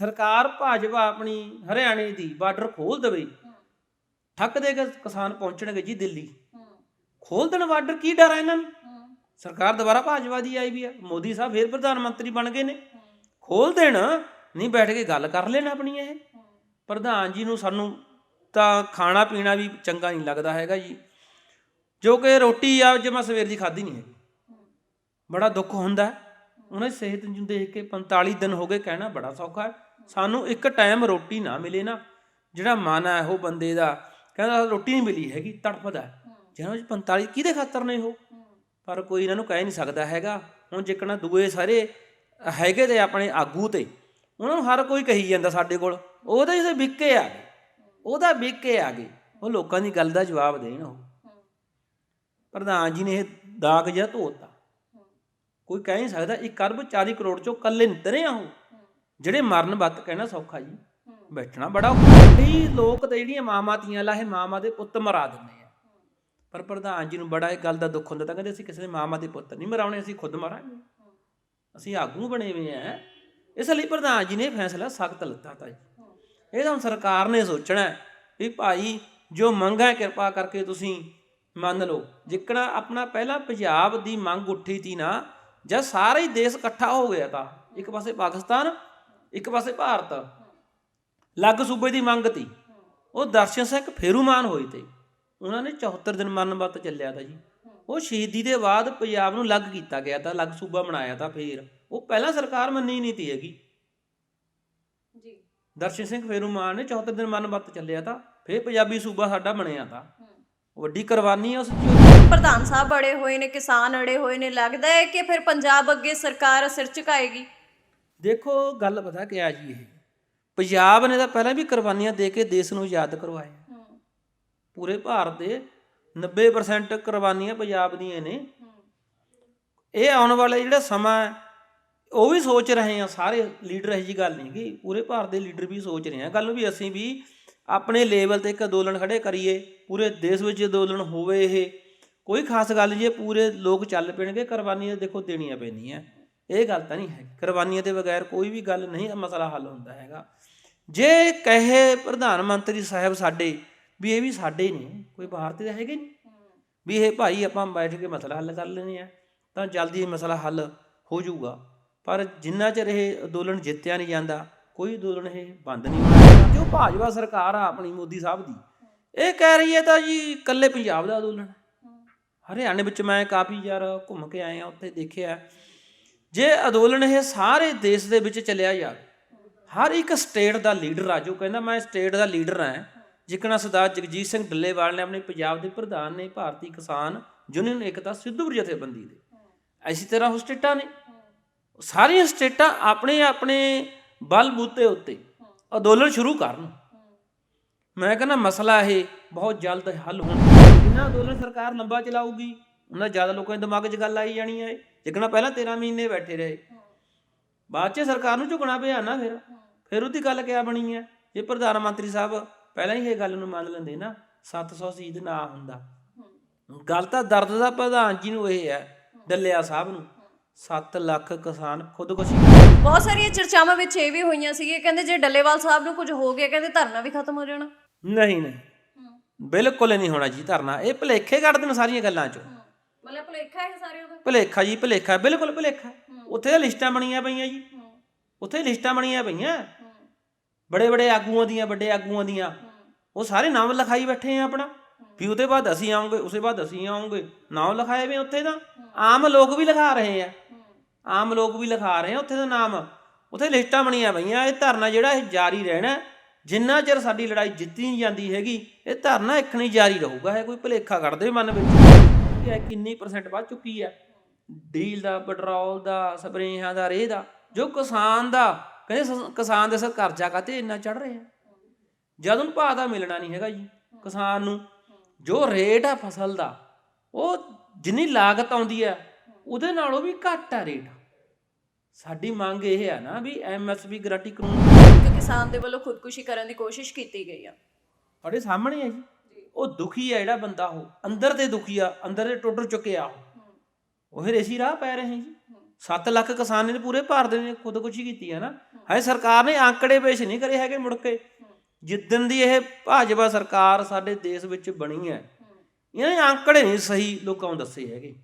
ਸਰਕਾਰ ਭਾਜਪਾ ਆਪਣੀ ਹਰਿਆਣੇ ਦੀ ਬਾਰਡਰ ਖੋਲ ਦੇਵੇ। ਠੱਕ ਦੇ ਕੇ ਕਿਸਾਨ ਪਹੁੰਚਣਗੇ ਜੀ ਦਿੱਲੀ। ਖੋਲ ਦੇਣ ਬਾਰਡਰ ਕੀ ਡਰ ਹੈ ਇਹਨਾਂ ਨੂੰ? ਸਰਕਾਰ ਦੁਬਾਰਾ ਭਾਜਪਾ ਦੀ ਆਈ ਵੀ ਹੈ ਮੋਦੀ ਸਾਹਿਬ ਫੇਰ ਪ੍ਰਧਾਨ ਮੰਤਰੀ ਬਣ ਗਏ ਨੇ। ਖੋਲ ਦੇਣ, ਨਹੀਂ ਬੈਠ ਕੇ ਗੱਲ ਕਰ ਲੈਣ ਆਪਣੀ ਇਹ। ਪ੍ਰਧਾਨ ਜੀ ਨੂੰ ਸਾਨੂੰ ਤਾਂ ਖਾਣਾ ਪੀਣਾ ਵੀ ਚੰਗਾ ਨਹੀਂ ਲੱਗਦਾ ਹੈਗਾ ਜੀ। ਜੋ ਕਿ ਰੋਟੀ ਆ, ਜੇ ਮੈਂ ਸਵੇਰ ਦੀ ਖਾਧੀ ਨਹੀਂ ਹੈਗੀ। ਬੜਾ ਦੁੱਖ ਹੁੰਦਾ। ਹੈ। ਉਹਨਾਂ ਦੀ ਸਿਹਤ ਨੂੰ ਦੇਖ ਕੇ 45 ਦਿਨ ਹੋ ਗਏ ਕਹਿਣਾ ਬੜਾ ਸੌਖਾ ਹੈ। ਸਾਨੂੰ ਇੱਕ ਟਾਈਮ ਰੋਟੀ ਨਾ ਮਿਲੇ ਨਾ ਜਿਹੜਾ ਮਨ ਹੈ ਉਹ ਬੰਦੇ ਦਾ ਕਹਿੰਦਾ ਰੋਟੀ ਨਹੀਂ ਮਿਲੀ ਹੈਗੀ ਤੜਫਦਾ ਹੈ। ਜਿਹਨਾਂ ਵਿੱਚ 45 ਕਿਹਦੇ ਖਾਤਰ ਨੇ ਉਹ? ਪਰ ਕੋਈ ਇਹਨਾਂ ਨੂੰ ਕਹਿ ਨਹੀਂ ਸਕਦਾ ਹੈਗਾ। ਹੁਣ ਜਿੱਕਣਾ ਦੂਏ ਸਾਰੇ ਹੈਗੇ ਤੇ ਆਪਣੇ ਆਗੂ ਤੇ ਉਹਨਾਂ ਨੂੰ ਹਰ ਕੋਈ ਕਹੀ ਜਾਂਦਾ ਸਾਡੇ ਕੋਲ ਉਹਦੇ ਜਿਹੇ ਵਿਕੇ ਆ ਗਏ। ਉਹਦਾ ਵਿਕੇ ਆ ਗਏ। ਉਹ ਲੋਕਾਂ ਦੀ ਗੱਲ ਦਾ ਜਵਾਬ ਦੇਣ ਉਹ। ਪ੍ਰਧਾਨ ਜੀ ਨੇ ਇਹ ਦਾਗ ਜਿਹਾ ਧੋਤਾ। ਕੋਈ ਕਹਿ ਨਹੀਂ ਸਕਦਾ 1 ਅਰਬ 40 ਕਰੋੜ ਚੋਂ ਕੱਲੇ ਨਿਤਰੇ ਆ ਉਹ। ਜਿਹੜੇ ਮਰਨ ਵੱਤ ਕਹਿਣਾ ਸੌਖਾ ਜੀ ਬੈਠਣਾ ਬੜਾ ਕਈ ਲੋਕ ਤੇ ਜਿਹੜੀਆਂ ਮਾਵਾਂ ਤੀਆਂ ਲਾਹੇ ਮਾਵਾਂ ਦੇ ਪੁੱਤ ਮਰਾ ਦਿੰਦੇ ਆ। ਪਰ ਪ੍ਰਧਾਨ ਜੀ ਨੂੰ ਬੜਾ ਇਹ ਗੱਲ ਦਾ ਦੁੱਖ ਹੁੰਦਾ ਤਾਂ ਕਹਿੰਦੇ ਅਸੀਂ ਕਿਸੇ ਦੇ ਮਾਵਾਂ ਦੇ ਪੁੱਤ ਨਹੀਂ ਮਰਾਉਣੇ ਅਸੀਂ ਖੁਦ ਮਰਾਂਗੇ। ਅਸੀਂ ਆਗੂ ਬਣੇ ਹੋਏ ਆ। ਇਸ ਲਈ ਪ੍ਰਧਾਨ ਜੀ ਨੇ ਫੈਸਲਾ ਸਖਤ ਲਿੱਤਾ ਤਾ ਜੀ। ਇਹ ਤਾਂ ਸਰਕਾਰ ਨੇ ਸੋਚਣਾ ਵੀ ਭਾਈ ਜੋ ਮੰਗਾਂ ਕਿਰਪਾ ਕਰਕੇ ਤੁਸੀਂ ਮੰਨ ਲਓ ਜਿੱਕਣਾ ਆਪਣਾ ਪਹਿਲਾਂ ਪੰਜਾਬ ਦੀ ਮੰਗ ਉੱਠੀ ਤੀ ਨਾ ਜਦ ਸਾਰਾ ਹੀ ਦੇਸ਼ ਇਕੱਠਾ ਹੋ ਗਿਆ ਤਾਂ ਇੱਕ ਪਾਸੇ ਪਾਕਿਸਤਾਨ ਇੱਕ ਪਾਸੇ ਭਾਰਤ ਲੱਗ ਸੂਬੇ ਦੀ ਮੰਗ ਤੀ। ਉਹ ਦਰਸ਼ਨ ਸਿੰਘ ਫੇਰੂਮਾਨ ਹੋਏ ਤੇ। ਉਹਨਾਂ ਨੇ 74 ਦਿਨ ਮਰਨ ਵਤ ਚੱਲਿਆ ਤਾ ਜੀ। ਉਹ ਸ਼ਹੀਦੀ ਦੇ ਬਾਅਦ ਪੰਜਾਬ ਨੂੰ ਲੱਗ ਕੀਤਾ ਗਿਆ ਤਾਂ ਲੱਗ ਸੂਬਾ ਬਣਾਇਆ ਤਾਂ ਫੇਰ। ਉਹ ਪਹਿਲਾਂ ਸਰਕਾਰ ਮੰਨੀ ਨਹੀਂ ਤੀ ਹੈਗੀ। ਜੀ। ਦਰਸ਼ਨ ਸਿੰਘ ਫੇਰੂਮਾਨ ਨੇ 74 ਦਿਨ ਮਰਨ ਵਤ ਚੱਲਿਆ ਤਾਂ ਫੇਰ ਪੰਜਾਬੀ ਸੂਬਾ ਸਾਡਾ ਬਣਿਆ ਤਾਂ। ਵੱਡੀ ਕੁਰਬਾਨੀ ਆ ਉਸ ਪ੍ਰਧਾਨ ਸਾਹਿਬ ਅੜੇ ਹੋਏ ਨੇ ਕਿਸਾਨ ਅੜੇ ਹੋਏ ਨੇ। ਲੱਗਦਾ ਹੈ ਕਿ ਫਿਰ ਪੰਜਾਬ ਅੱਗੇ ਸਰਕਾਰ ਸਿਰ ਝੁਕਾਏਗੀ। ਦੇਖੋ ਗੱਲ ਪਤਾ ਕਿਆ ਜੀ ਇਹ? ਪੰਜਾਬ ਨੇ ਤਾਂ ਪਹਿਲਾਂ ਵੀ ਕੁਰਬਾਨੀਆਂ ਦੇ ਕੇ ਦੇਸ਼ ਨੂੰ ਆਜ਼ਾਦ ਕਰਵਾਇਆ ਪੂਰੇ ਭਾਰਤ ਦੇ 90% ਕੁਰਬਾਨੀਆਂ ਪੰਜਾਬ ਦੀਆਂ ਨੇ। ਇਹ ਆਉਣ ਵਾਲਾ ਜਿਹੜਾ ਸਮਾਂ ਉਹ ਵੀ ਸੋਚ ਰਹੇ ਆ ਸਾਰੇ ਲੀਡਰ ਇਹ ਜੀ ਗੱਲ ਨਹੀਂ ਕਿ ਪੂਰੇ ਭਾਰਤ ਦੇ ਲੀਡਰ ਵੀ ਸੋਚ ਰਹੇ ਆ। ਗੱਲ ਨੂੰ ਵੀ ਅਸੀਂ ਵੀ ਆਪਣੇ ਲੈਵਲ ਤੇ ਇੱਕ ਅੰਦੋਲਨ ਖੜੇ ਕਰੀਏ। ਪੂਰੇ ਦੇਸ਼ ਵਿੱਚ ਅੰਦੋਲਨ ਹੋਵੇ ਇਹ ਕੋਈ ਖਾਸ ਗੱਲ ਜੀ ਪੂਰੇ ਲੋਕ ਚੱਲ ਪੈਣਗੇ। ਕੁਰਬਾਨੀਆਂ ਦੇਖੋ ਦੇਣੀਆਂ ਪੈਣੀਆਂ ਇਹ ਗੱਲ ਤਾਂ ਨਹੀਂ ਹੈ ਕੁਰਬਾਨੀਆਂ ਦੇ ਬਗੈਰ ਕੋਈ ਵੀ ਗੱਲ ਨਹੀਂ ਮਸਲਾ ਹੱਲ ਹੁੰਦਾ ਹੈਗਾ। ਜੇ ਕਹੇ ਪ੍ਰਧਾਨ ਮੰਤਰੀ ਸਾਹਿਬ ਸਾਡੇ ਵੀ ਇਹ ਵੀ ਸਾਡੇ ਨੇ, ਕੋਈ ਬਾਹਰ ਤੇ ਤਾਂ ਹੈਗੇ ਨਹੀਂ। ਵੀ ਇਹ ਭਾਈ ਆਪਾਂ ਬੈਠ ਕੇ ਮਸਲਾ ਹੱਲ ਕਰ ਲੈਣੇ ਆ ਤਾਂ ਜਲਦੀ ਇਹ ਮਸਲਾ ਹੱਲ ਹੋ ਜਾਊਗਾ। ਪਰ ਜਿੰਨਾ ਚਿਰ ਇਹ ਅੰਦੋਲਨ ਜਿੱਤਿਆ ਨਹੀਂ ਜਾਂਦਾ, ਕੋਈ ਅੰਦੋਲਨ ਇਹ ਬੰਦ ਨਹੀਂ ਹੋਣਾ ਜੋ ਭਾਜਪਾ ਸਰਕਾਰ ਆ ਆਪਣੀ ਮੋਦੀ ਸਾਹਿਬ ਦੀ, ਇਹ ਕਹਿ ਰਹੀ ਹੈ ਤਾਂ ਜੀ ਇਕੱਲੇ ਪੰਜਾਬ ਦਾ ਅੰਦੋਲਨ ਹਰਿਆਣੇ ਵਿੱਚ ਮੈਂ ਕਾਫੀ ਯਾਰ ਘੁੰਮ ਕੇ ਆਇਆ, ਉੱਥੇ ਦੇਖਿਆ। ਜੇ ਅੰਦੋਲਨ ਇਹ ਸਾਰੇ ਦੇਸ਼ ਦੇ ਵਿੱਚ ਚੱਲਿਆ ਯਾਰ, ਹਰ ਇੱਕ ਸਟੇਟ ਦਾ ਲੀਡਰ ਆ ਜੋ, ਕਹਿੰਦਾ ਮੈਂ ਸਟੇਟ ਦਾ ਲੀਡਰ ਹਾਂ। ਜਿਕਣਾ ਸਰਦਾਰ ਜਗਜੀਤ ਸਿੰਘ ਡੱਲੇਵਾਲ ਨੇ ਆਪਣੇ ਪੰਜਾਬ ਦੇ ਪ੍ਰਧਾਨ ਨੇ ਭਾਰਤੀ ਕਿਸਾਨ ਯੂਨੀਅਨ ਏਕਤਾ ਸਿੱਧੂਪੁਰ ਜਥੇਬੰਦੀ ਦੇ। ਇਸੇ ਤਰ੍ਹਾਂ ਉਹ ਸਟੇਟਾਂ ਨੇ। ਸਾਰੀਆਂ ਸਟੇਟਾਂ ਆਪਣੇ ਆਪਣੇ ਬਲ ਬੂਤੇ ਉੱਤੇ ਅੰਦੋਲਨ ਸ਼ੁਰੂ ਕਰਨ। ਮੈਂ ਕਹਿੰਦਾ ਮਸਲਾ ਇਹ ਬਹੁਤ ਜਲਦ ਹੱਲ ਹੋਣਾ। ਜਿੰਨਾ ਅੰਦੋਲਨ ਸਰਕਾਰ ਲੰਬਾ ਚਲਾਊਗੀ? ਉਹਨਾਂ ਜ਼ਿਆਦਾ ਲੋਕਾਂ ਦੇ ਦਿਮਾਗ 'ਚ ਗੱਲ ਆਈ ਜਾਣੀ ਹੈ ਜਿਕਣਾ ਪਹਿਲਾਂ 13 ਮਹੀਨੇ ਬੈਠੇ ਰਹੇ। ਬਾਅਦ 'ਚ ਸਰਕਾਰ ਨੂੰ ਝੁਕਣਾ ਪਿਆ ਨਾ ਫਿਰ। ਫਿਰ ਉਹਦੀ ਗੱਲ ਕਿਆ ਬਣੀ ਹੈ ਜੇ ਪ੍ਰਧਾਨ ਮੰਤਰੀ ਸਾਹਿਬ ਪਹਿਲਾਂ ਹੀ ਇਹ ਗੱਲ ਨੂੰ ਮੰਨ ਲੈਂਦੇ ਨਾ 700 ਸੀਟ ਨਾ ਹੁੰਦਾ। ਗੱਲ ਤਾਂ ਦਰਦ ਦਾ ਪ੍ਰਧਾਨ ਜੀ ਨੂੰ ਇਹ ਹੈ ਡੱਲਿਆ ਸਾਹਿਬ ਨੂੰ। 7 ਲੱਖ ਕਿਸਾਨ ਖੁਦਕੁਸ਼ੀ ਬਹੁਤ ਸਾਰੀਆਂ ਚਰਚਾਵਾਂ ਵਿੱਚ ਇਹ ਵੀ ਹੋਈਆਂ ਸੀ ਕਹਿੰਦੇ ਜੇ ਡੱਲੇਵਾਲ ਸਾਹਿਬ ਨੂੰ ਕੁਝ ਹੋ ਗਿਆ ਕਹਿੰਦੇ ਧਰਨਾ ਵੀ ਖਤਮ ਹੋ ਜਾਣਾ। ਨਹੀਂ ਨਹੀਂ। ਬਿਲਕੁਲ ਨਹੀਂ ਹੋਣਾ ਜੀ ਧਰਨਾ। ਇਹ ਭਲੇਖੇ ਕੱਢਦੇ ਨੇ ਸਾਰੀਆਂ ਗੱਲਾਂ 'ਚੋਂ। ਮਤਲਬ ਭੁਲੇਖਾ ਹੈ ਸਾਰੇ ਉਹਦਾ ਭਲੇਖਾ ਜੀ ਭਲੇਖਾ ਬਿਲਕੁਲ ਭਲੇਖਾ। ਉੱਥੇ ਤਾਂ ਲਿਸਟਾਂ ਬਣੀਆਂ ਪਈਆਂ ਜੀ। ਉੱਥੇ ਲਿਸਟਾਂ ਬਣੀਆਂ ਪਈਆਂ। ਬੜੇ ਬੜੇ ਆਗੂਆਂ ਦੀਆਂ ਵੱਡੇ ਆਗੂਆਂ ਦੀਆਂ। ਉਹ ਸਾਰੇ ਨਾਮ ਲਿਖਾਈ ਬੈਠੇ ਆ ਆਪਣਾ। ਵੀ ਉਹਦੇ ਬਾਅਦ ਅਸੀਂ ਆਉਂਗੇ ਉਸੇ ਬਾਅਦ ਅਸੀਂ ਆਉਂਗੇ। ਨਾਮ ਲਿਖਾਏ ਵੇ ਉੱਥੇ ਤਾਂ। ਆਮ ਲੋਕ ਵੀ ਲਿਖਾ ਰਹੇ ਆ। ਆਮ ਲੋਕ ਵੀ ਲਿਖਾ ਰਹੇ ਆ ਉੱਥੇ ਦਾ ਨਾਮ। ਉੱਥੇ ਲਿਸਟਾਂ ਬਣੀਆਂ ਪਈਆਂ। ਇਹ ਧਰਨਾ ਜਿਹੜਾ ਇਹ ਜਾਰੀ ਰਹਿਣਾ। ਜਿੰਨਾ ਚਿਰ ਸਾਡੀ ਲੜਾਈ ਜਿੱਤੀ ਨਹੀਂ ਜਾਂਦੀ ਹੈਗੀ ਇਹ ਧਰਨਾ ਇੱਕ ਨਹੀਂ ਜਾਰੀ ਰਹੂਗਾ। ਇਹ ਕੋਈ ਭਲੇਖਾ ਕੱਢਦੇ ਮਨ ਵਿੱਚ। ਕਿ ਇਹ ਕਿੰਨੀ ਪਰਸੈਂਟ ਵੱਧ ਚੁੱਕੀ ਹੈ। ਡੀਲ ਦਾ ਪੈਟਰੋਲ ਦਾ ਸਪਰੇਹਾਂ ਦਾ ਰੇਹ ਦਾ ਜੋ ਕਿਸਾਨ ਦਾ ਕਹਿੰਦੇ ਕਿਸਾਨ ਦੇ ਸਿਰ ਕਰਜ਼ਾ ਕਾਤੇ ਇੰਨਾ ਚੜ ਰਿਹਾ। ਜਦ ਉਹਨੂੰ ਭਾਅ ਦਾ ਮਿਲਣਾ ਨਹੀਂ ਹੈਗਾ ਜੀ ਕਿਸਾਨ ਨੂੰ ਜੋ ਰੇਟ ਆ ਫਸਲ ਦਾ ਉਹ ਜਿੰਨੀ ਲਾਗਤ ਆਉਂਦੀ ਹੈ ਉਹਦੇ ਨਾਲੋਂ ਵੀ ਘੱਟ ਆ ਰੇਟ। ਸਾਡੀ ਮੰਗ ਇਹ ਹੈ ਨਾ ਵੀ ਐਮਐਸਪੀ ਗਾਰੰਟੀ ਕਾਨੂੰਨ ਕਿਸਾਨ ਦੇ ਵੱਲੋਂ ਖੁਦਕੁਸ਼ੀ ਕਰਨ ਦੀ ਕੋਸ਼ਿਸ਼ ਕੀਤੀ ਗਈ ਆ। ਤੁਹਾਡੇ ਸਾਹਮਣੇ ਹੈ ਜੀ। ਉਹ ਦੁਖੀ ਆ ਜਿਹੜਾ ਬੰਦਾ ਉਹ ਅੰਦਰ ਦੇ ਦੁਖੀ ਆ ਅੰਦਰ ਦੇ ਟੁੱਟ ਚੁੱਕਿਆ ਉਹ। ਫਿਰ ਅਸੀਂ ਰਾਹ ਪੈ ਰਹੇ ਜੀ। 7 ਲੱਖ ਕਿਸਾਨ ਨੇ ਪੂਰੇ ਭਾਰਤ ਨੇ ਖੁਦਕੁਸ਼ੀ ਕੀਤੀ ਹੈ ਨਾ। ਹਾਏ ਸਰਕਾਰ ਨੇ ਆંકੜੇ ਪੇਸ਼ ਨਹੀਂ ਕਰੇ ਹੈਗੇ ਮੁੜ ਕੇ। ਜਿੱਦਨ ਦੀ ਇਹ ਭਾਜਪਾ ਸਰਕਾਰ ਸਾਡੇ ਦੇਸ਼ ਵਿੱਚ ਬਣੀ ਹੈ ਇਹਨੇ ਆંકੜੇ ਨਹੀਂ ਸਹੀ ਲੋਕਾਂ ਨੂੰ ਦੱਸੇ ਹੈਗੇ।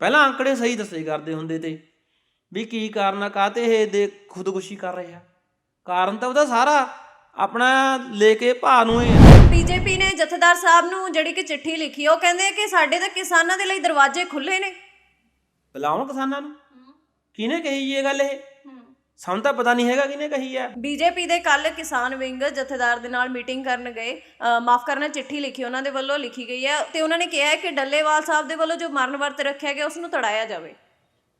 ਪਹਿਲਾਂ ਆંકੜੇ ਸਹੀ ਦੱਸੇ ਕਰਦੇ ਹੁੰਦੇ ਤੇ ਵੀ ਕੀ ਕਾਰਨ ਆ ਕਾਤੇ ਇਹ ਦੇ ਖੁਦਕੁਸ਼ੀ ਕਰ ਰਹੇ ਆ। ਕਾਰਨ ਤਾਂ ਉਹਦਾ ਸਾਰਾ ਆਪਣਾ ਲੈ ਕੇ ਭਾ ਨੂੰ ਹੀ ਹੈ ਬੀਜੇਪੀ ਨੇ ਜਥੇਦਾਰ ਸਾਹਿਬ ਨੂੰ ਜਿਹੜੀ ਕਿ ਚਿੱਠੀ ਲਿਖੀ ਆ, ਉਹ ਕਹਿੰਦੇ ਆ ਕਿ ਸਾਡੇ ਤਾਂ ਕਿਸਾਨਾਂ ਦੇ ਲਈ ਦਰਵਾਜ਼ੇ ਖੁੱਲੇ ਨੇ। ਬੁਲਾਉਣ ਕਿਸਾਨਾਂ ਨੂੰ। ਕਿਹਨੇ ਕਹੀ ਜੀ ਇਹ ਗੱਲ ਇਹ? ਸਾਨੂੰ ਤਾਂ ਪਤਾ ਨਹੀਂ ਹੈਗਾ ਕਿਹਨੇ ਕਹੀ ਹੈ ਬੀਜੇਪੀ ਦੇ ਕੱਲ ਕਿਸਾਨ ਵਿੰਗ ਜਥੇਦਾਰ ਦੇ ਨਾਲ ਮੀਟਿੰਗ ਕਰਨ ਗਏ। ਮਾਫ ਕਰਨਾ ਚਿੱਠੀ ਲਿਖੀ ਉਹਨਾਂ ਦੇ ਵੱਲੋਂ ਲਿਖੀ ਗਈ ਹੈ ਤੇ ਉਹਨਾਂ ਨੇ ਕਿਹਾ ਹੈ ਕਿ ਡੱਲੇਵਾਲ ਸਾਹਿਬ ਦੇ ਵੱਲੋਂ ਜੋ ਮਰਨ ਵਰਤ ਰੱਖਿਆ ਗਿਆ ਉਸ ਨੂੰ ਤੜਾਇਆ ਜਾਵੇ।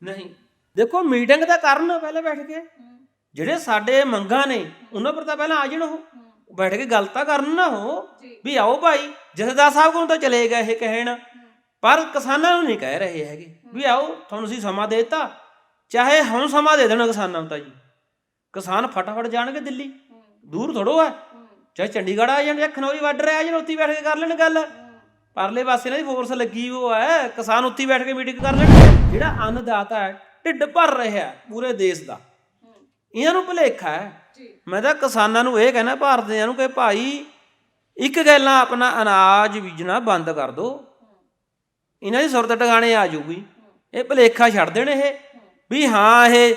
ਨਹੀਂ। ਦੇਖੋ ਮੀਟਿੰਗ ਤਾਂ ਕਰਨ ਪਹਿਲਾਂ ਬੈਠ ਕੇ। ਜਿਹੜੇ ਸਾਡੇ ਮੰਗਾਂ ਨੇ ਉਹਨਾਂ ਪਰ ਤਾਂ ਪਹਿਲਾਂ ਆ ਜਾਣ ਉਹ। ਬੈਠ ਕੇ ਗੱਲ ਤਾਂ ਕਰਨ ਨਾ ਉਹ ਵੀ ਆਓ ਭਾਈ ਜਥੇਦਾਰ ਸਾਹਿਬ ਕੋਲ ਤਾਂ ਚਲੇ ਗਏ ਇਹ ਕਹਿਣ। ਪਰ ਕਿਸਾਨਾਂ ਨੂੰ ਨਹੀਂ ਕਹਿ ਰਹੇ ਹੈਗੇ ਵੀ ਆਓ ਤੁਹਾਨੂੰ ਅਸੀਂ ਸਮਾਂ ਦੇ ਦਿੱਤਾ। ਚਾਹੇ ਹੁਣ ਸਮਾਂ ਦੇ ਦੇਣਾ ਕਿਸਾਨਾਂ ਨੂੰ ਤਾਂ ਜੀ। ਕਿਸਾਨ ਫਟਾਫਟ ਜਾਣਗੇ ਦਿੱਲੀ। ਦੂਰ ਥੋੜੋ ਹੈ। ਚਾਹੇ ਚੰਡੀਗੜ੍ਹ ਆ ਜਾਣ ਜਾਂ ਖਨੌਰੀ ਬਾਰਡਰ ਆ ਜਾਣ ਉੱਥੇ ਹੀ ਬੈਠ ਕੇ ਕਰ ਲੈਣ ਗੱਲ। ਪਰਲੇ ਪਾਸੇ ਇਹਨਾਂ ਦੀ ਫੋਰਸ ਲੱਗੀ ਉਹ ਹੈ। ਕਿਸਾਨ ਉੱਥੇ ਹੀ ਬੈਠ ਕੇ ਮੀਟਿੰਗ ਕਰ ਲੈਣ ਜਿਹੜਾ ਅੰਨਦਾਤਾ ਹੈ ਢਿੱਡ ਭਰ ਰਿਹਾ ਹੈ ਪੂਰੇ ਦੇਸ਼ ਦਾ। ਇਹਨਾਂ ਨੂੰ ਭੁਲੇਖਾ ਹੈ। ਮੈਂ ਤਾਂ ਕਿਸਾਨਾਂ ਨੂੰ ਇਹ ਕਹਿਣਾ ਭਾਰਤ ਦਿਆਂ ਨੂੰ ਕਿ ਭਾਈ ਇੱਕ ਗੱਲਾਂ ਆਪਣਾ ਅਨਾਜ ਬੀਜਣਾ ਬੰਦ ਕਰ ਦਿਓ ਇਹਨਾਂ ਦੀ ਸੁਰਤ ਟਿਕਾਣੇ ਆ ਜਾਊਗੀ। ਇਹ ਭੁਲੇਖਾ ਛੱਡ ਦੇਣ ਇਹ। ਵੀ ਹਾਂ ਇਹ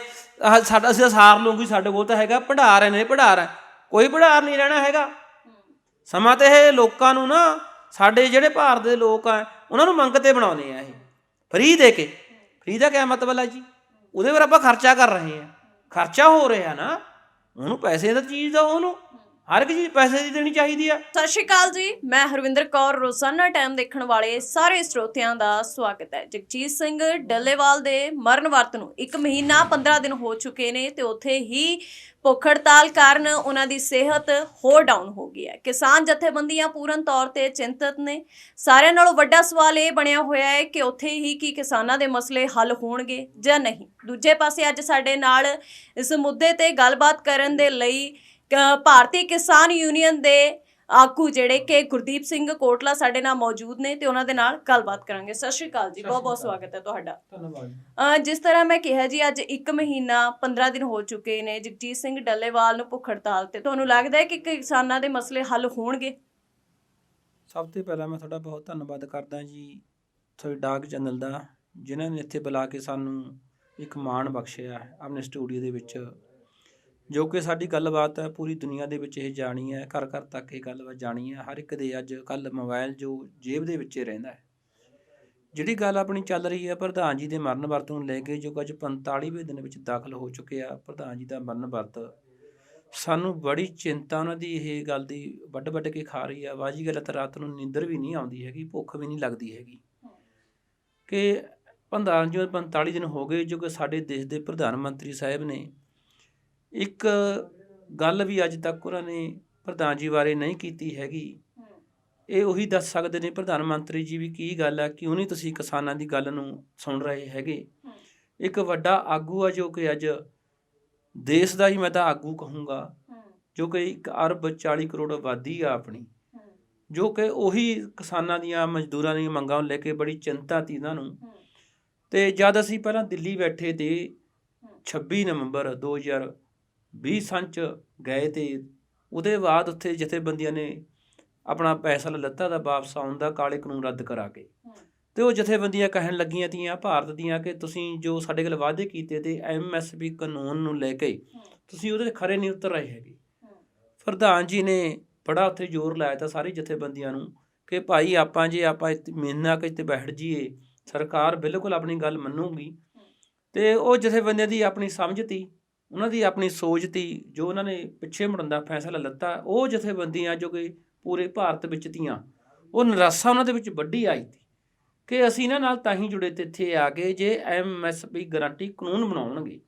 ਸਾਡਾ ਅਸੀਂ ਤਾਂ ਸਾਰ ਲੂੰਗੀ ਸਾਡੇ ਕੋਲ ਤਾਂ ਹੈਗਾ ਭੰਡਾਰ ਨੇ ਭੰਡਾਰ ਹੈ। ਕੋਈ ਭੰਡਾਰ ਨਹੀਂ ਰਹਿਣਾ ਹੈਗਾ। ਸਮਾਂ ਤੇ ਇਹ ਲੋਕਾਂ ਨੂੰ ਨਾ ਸਾਡੇ ਜਿਹੜੇ ਭਾਰਤ ਦੇ ਲੋਕ ਆ ਉਹਨਾਂ ਨੂੰ ਮੰਗਤੇ ਬਣਾਉਨੇ ਆ ਇਹ। ਫ੍ਰੀ ਦੇ ਕੇ। ਫ੍ਰੀ ਦਾ ਕੀ ਮਤਲਬ ਹੈ ਜੀ? ਉਹਦੇ ਪਰ ਆਪਾਂ ਖਰਚਾ ਕਰ ਰਹੇ ਆ। ਖਰਚਾ ਹੋ ਰਿਹਾ ਨਾ ਉਹਨੂੰ ਪੈਸੇ ਦਾ ਚੀਜ਼ ਦਾ ਉਹਨੂੰ। ਹਰ ਇੱਕ ਚੀਜ਼ ਪੈਸੇ ਦੀ ਦੇਣੀ ਚਾਹੀਦੀ ਆ। ਸਤਿ ਸ਼੍ਰੀ ਅਕਾਲ ਜੀ, ਮੈਂ ਹਰਵਿੰਦਰ ਕੌਰ, ਰੋਜ਼ਾਨਾ ਟਾਈਮ ਦੇਖਣ ਵਾਲੇ ਸਾਰੇ ਸਰੋਤਿਆਂ ਦਾ ਸਵਾਗਤ ਹੈ। ਜਗਜੀਤ ਸਿੰਘ ਡੱਲੇਵਾਲ ਦੇ ਮਰਨ ਵਰਤ ਨੂੰ 1 ਮਹੀਨਾ 15 ਦਿਨ ਹੋ ਚੁੱਕੇ ਨੇ ਤੇ ਉੱਥੇ ਹੀ ਭੁੱਖ ਹੜਤਾਲ ਕਾਰਨ ਉਹਨਾਂ ਦੀ ਸਿਹਤ ਹੋਰ ਡਾਊਨ ਹੋ ਗਈ ਹੈ। ਕਿਸਾਨ ਜਥੇਬੰਦੀਆਂ ਪੂਰਨ ਤੌਰ ਤੇ ਚਿੰਤਤ ਨੇ। ਸਾਰਿਆਂ ਨਾਲੋਂ ਵੱਡਾ ਸਵਾਲ ਇਹ ਬਣਿਆ ਹੋਇਆ ਹੈ ਕਿ ਉੱਥੇ ਹੀ ਕੀ ਕਿਸਾਨਾਂ ਦੇ ਮਸਲੇ ਹੱਲ ਹੋਣਗੇ ਜਾਂ ਨਹੀਂ। ਦੂਜੇ ਪਾਸੇ ਅੱਜ ਸਾਡੇ ਨਾਲ ਇਸ ਮੁੱਦੇ ਤੇ ਗੱਲਬਾਤ ਕਰਨ ਦੇ ਲਈ ਭਾਰਤੀ ਕਿਸਾਨ ਯੂਨੀਅਨ ਦੇ ਆਗੂ ਜਿਹੜੇ ਕਿ ਗੁਰਦੀਪ ਸਿੰਘ ਕੋਟਲਾ ਸਾਡੇ ਨਾਲ ਮੌਜੂਦ ਨੇ ਤੇ ਉਹਨਾਂ ਦੇ ਨਾਲ ਗੱਲਬਾਤ ਕਰਾਂਗੇ। ਸਤਿ ਸ਼੍ਰੀ ਅਕਾਲ ਜੀ ਬਹੁਤ ਬਹੁਤ ਸਵਾਗਤ ਹੈ ਤੁਹਾਡਾ। ਧੰਨਵਾਦ ਜਿਸ ਤਰ੍ਹਾਂ ਮੈਂ ਕਿਹਾ ਜੀ ਅੱਜ 1 ਮਹੀਨਾ 15 ਦਿਨ ਹੋ ਚੁੱਕੇ ਨੇ ਜਗਜੀਤ ਸਿੰਘ ਡੱਲੇਵਾਲ ਨੂੰ ਭੁੱਖ ਹੜਤਾਲ ਤੇ ਤੁਹਾਨੂੰ ਲੱਗਦਾ ਹੈ ਕਿ ਕਿਸਾਨਾਂ ਦੇ ਮਸਲੇ ਹੱਲ ਹੋਣਗੇ? ਸਭ ਤੋਂ ਪਹਿਲਾਂ ਮੈਂ ਤੁਹਾਡਾ ਬਹੁਤ ਧੰਨਵਾਦ ਕਰਦਾ ਜੀ ਤੁਹਾਡੇ ਡਾਕ ਚੈਨਲ ਦਾ ਜਿਨ੍ਹਾਂ ਨੇ ਇੱਥੇ ਬੁਲਾ ਕੇ ਸਾਨੂੰ ਇੱਕ ਮਾਣ ਬਖਸ਼ਿਆ ਆਪਣੇ ਸਟੂਡੀਓ ਦੇ ਵਿੱਚ। ਜੋ ਕਿ ਸਾਡੀ ਗੱਲਬਾਤ ਹੈ, ਪੂਰੀ ਦੁਨੀਆ ਦੇ ਵਿੱਚ ਇਹ ਜਾਣੀ ਹੈ, ਘਰ ਘਰ ਤੱਕ ਇਹ ਗੱਲਬਾਤ ਜਾਣੀ ਹੈ, ਹਰ ਇੱਕ ਦੇ ਅੱਜ ਕੱਲ ਮੋਬਾਈਲ ਜੋ ਜੇਬ ਦੇ ਵਿੱਚ ਰਹਿੰਦਾ ਹੈ। ਜਿਹੜੀ ਗੱਲ ਆਪਣੀ ਚੱਲ ਰਹੀ ਹੈ, ਪ੍ਰਧਾਨ ਜੀ ਦੇ ਮਰਨ ਵਰਤ ਨੂੰ ਲੈ ਕੇ ਜੋ ਕਿ ਅੱਜ 45ਵੇਂ ਦਿਨ ਵਿੱਚ ਦਾਖਲ ਹੋ ਚੁੱਕੇ ਆ, ਪ੍ਰਧਾਨ ਜੀ ਦਾ ਮਰਨ ਵਰਤ, ਸਾਨੂੰ ਬੜੀ ਚਿੰਤਾ ਉਹਨਾਂ ਦੀ ਇਹ ਗੱਲ ਦੀ ਵੱਡ ਵੱਡ ਕੇ ਖਾ ਰਹੀ ਆ। ਵਾਜੀ ਗੱਲ ਤਾਂ ਰਾਤ ਨੂੰ ਨੀਂਦਰ ਵੀ ਨਹੀਂ ਆਉਂਦੀ ਹੈਗੀ, ਭੁੱਖ ਵੀ ਨਹੀਂ ਲੱਗਦੀ ਹੈਗੀ। ਕਿ ਪ੍ਰਧਾਨ ਜੀ ਨੂੰ 45 ਦਿਨ ਹੋ ਗਏ ਜੋ ਕਿ ਸਾਡੇ ਦੇਸ਼ ਦੇ ਪ੍ਰਧਾਨ ਮੰਤਰੀ ਸਾਹਿਬ ਨੇ ਇੱਕ ਗੱਲ ਵੀ ਅੱਜ ਤੱਕ ਉਹਨਾਂ ਨੇ ਪ੍ਰਧਾਨ ਜੀ ਬਾਰੇ ਨਹੀਂ ਕੀਤੀ ਹੈਗੀ। ਇਹ ਉਹੀ ਦੱਸ ਸਕਦੇ ਨੇ ਪ੍ਰਧਾਨ ਮੰਤਰੀ ਜੀ ਵੀ ਕੀ ਗੱਲ ਆ, ਕਿਉਂ ਨਹੀਂ ਤੁਸੀਂ ਕਿਸਾਨਾਂ ਦੀ ਗੱਲ ਨੂੰ ਸੁਣ ਰਹੇ ਹੈਗੇ? ਇੱਕ ਵੱਡਾ ਆਗੂ ਆ ਜੋ ਕਿ ਅੱਜ ਦੇਸ਼ ਦਾ ਹੀ ਮੈਂ ਤਾਂ ਆਗੂ ਕਹੂੰਗਾ, ਜੋ ਕਿ 1 ਅਰਬ 40 ਕਰੋੜ ਆਬਾਦੀ ਆ ਆਪਣੀ, ਜੋ ਕਿ ਉਹੀ ਕਿਸਾਨਾਂ ਦੀਆਂ ਮਜ਼ਦੂਰਾਂ ਦੀਆਂ ਮੰਗਾਂ ਨੂੰ ਲੈ ਕੇ ਬੜੀ ਚਿੰਤਾ ਸੀ ਇਹਨਾਂ ਨੂੰ। ਤੇ ਜਦ ਅਸੀਂ ਪਹਿਲਾਂ ਦਿੱਲੀ ਬੈਠੇ ਤੇ 26 ਨਵੰਬਰ 2000 20 ਸੰਚ ਗਏ ਤੇ ਉਹਦੇ ਬਾਅਦ ਉੱਥੇ ਜਥੇਬੰਦੀਆਂ ਨੇ ਆਪਣਾ ਪੈਸਾ ਲਿੱਤਾ ਦਾ ਵਾਪਸ ਆਉਣ ਦਾ ਕਾਲੇ ਕਾਨੂੰਨ ਰੱਦ ਕਰਾ ਕੇ। ਤੇ ਉਹ ਜਥੇਬੰਦੀਆਂ ਕਹਿਣ ਲੱਗੀਆਂ ਤੀਆਂ ਭਾਰਤ ਦੀਆਂ ਕਿ ਤੁਸੀਂ ਜੋ ਸਾਡੇ ਕੋਲ ਵਾਅਦੇ ਕੀਤੇ ਤੇ ਐਮਐਸਪੀ ਕਾਨੂੰਨ ਨੂੰ ਲੈ ਕੇ ਤੁਸੀਂ ਉਹਦੇ ਖਰੇ ਨਹੀਂ ਉਤਰ ਰਹੇ ਹੈਗੇ। ਪ੍ਰਧਾਨ ਜੀ ਨੇ ਬੜਾ ਉੱਥੇ ਜ਼ੋਰ ਲਾਇਆ ਤਾਂ ਸਾਰੇ ਜਥੇਬੰਦੀਆਂ ਨੂੰ ਕਿ ਭਾਈ ਆਪਾਂ ਜੇ ਆਪਾਂ ਮੇਨਾ ਕਿ ਇੱਥੇ ਬੈਠ ਜੀਏ ਸਰਕਾਰ ਬਿਲਕੁਲ ਆਪਣੀ ਗੱਲ ਮੰਨੂਗੀ। ਤੇ ਉਹ ਜਥੇਬੰਦੀਆਂ ਦੀ ਆਪਣੀ ਸਮਝ ਤੀ। ਉਹਨਾਂ ਦੀ ਆਪਣੀ ਸੋਚ ਤੀ ਜੋ ਉਹਨਾਂ ਨੇ ਪਿੱਛੇ ਮੁੜਨ ਦਾ ਫੈਸਲਾ ਲੱਤਾ ਉਹ ਜਥੇਬੰਦੀਆਂ ਜੋ ਕਿ ਪੂਰੇ ਭਾਰਤ ਵਿੱਚ ਤੀਆਂ ਉਹ ਨਿਰਾਸ਼ਾ ਉਹਨਾਂ ਦੇ ਵਿੱਚ ਵੱਡੀ ਆਈ ਤੀ ਕਿ ਅਸੀਂ ਇਹਨਾਂ ਨਾਲ ਤਾਂ ਹੀ ਜੁੜੇ ਤੇ ਇੱਥੇ ਆ ਗਏ ਜੇ ਐਮਐਸਪੀ ਗਾਰੰਟੀ ਕਾਨੂੰਨ ਬਣਾਉਣਗੇ।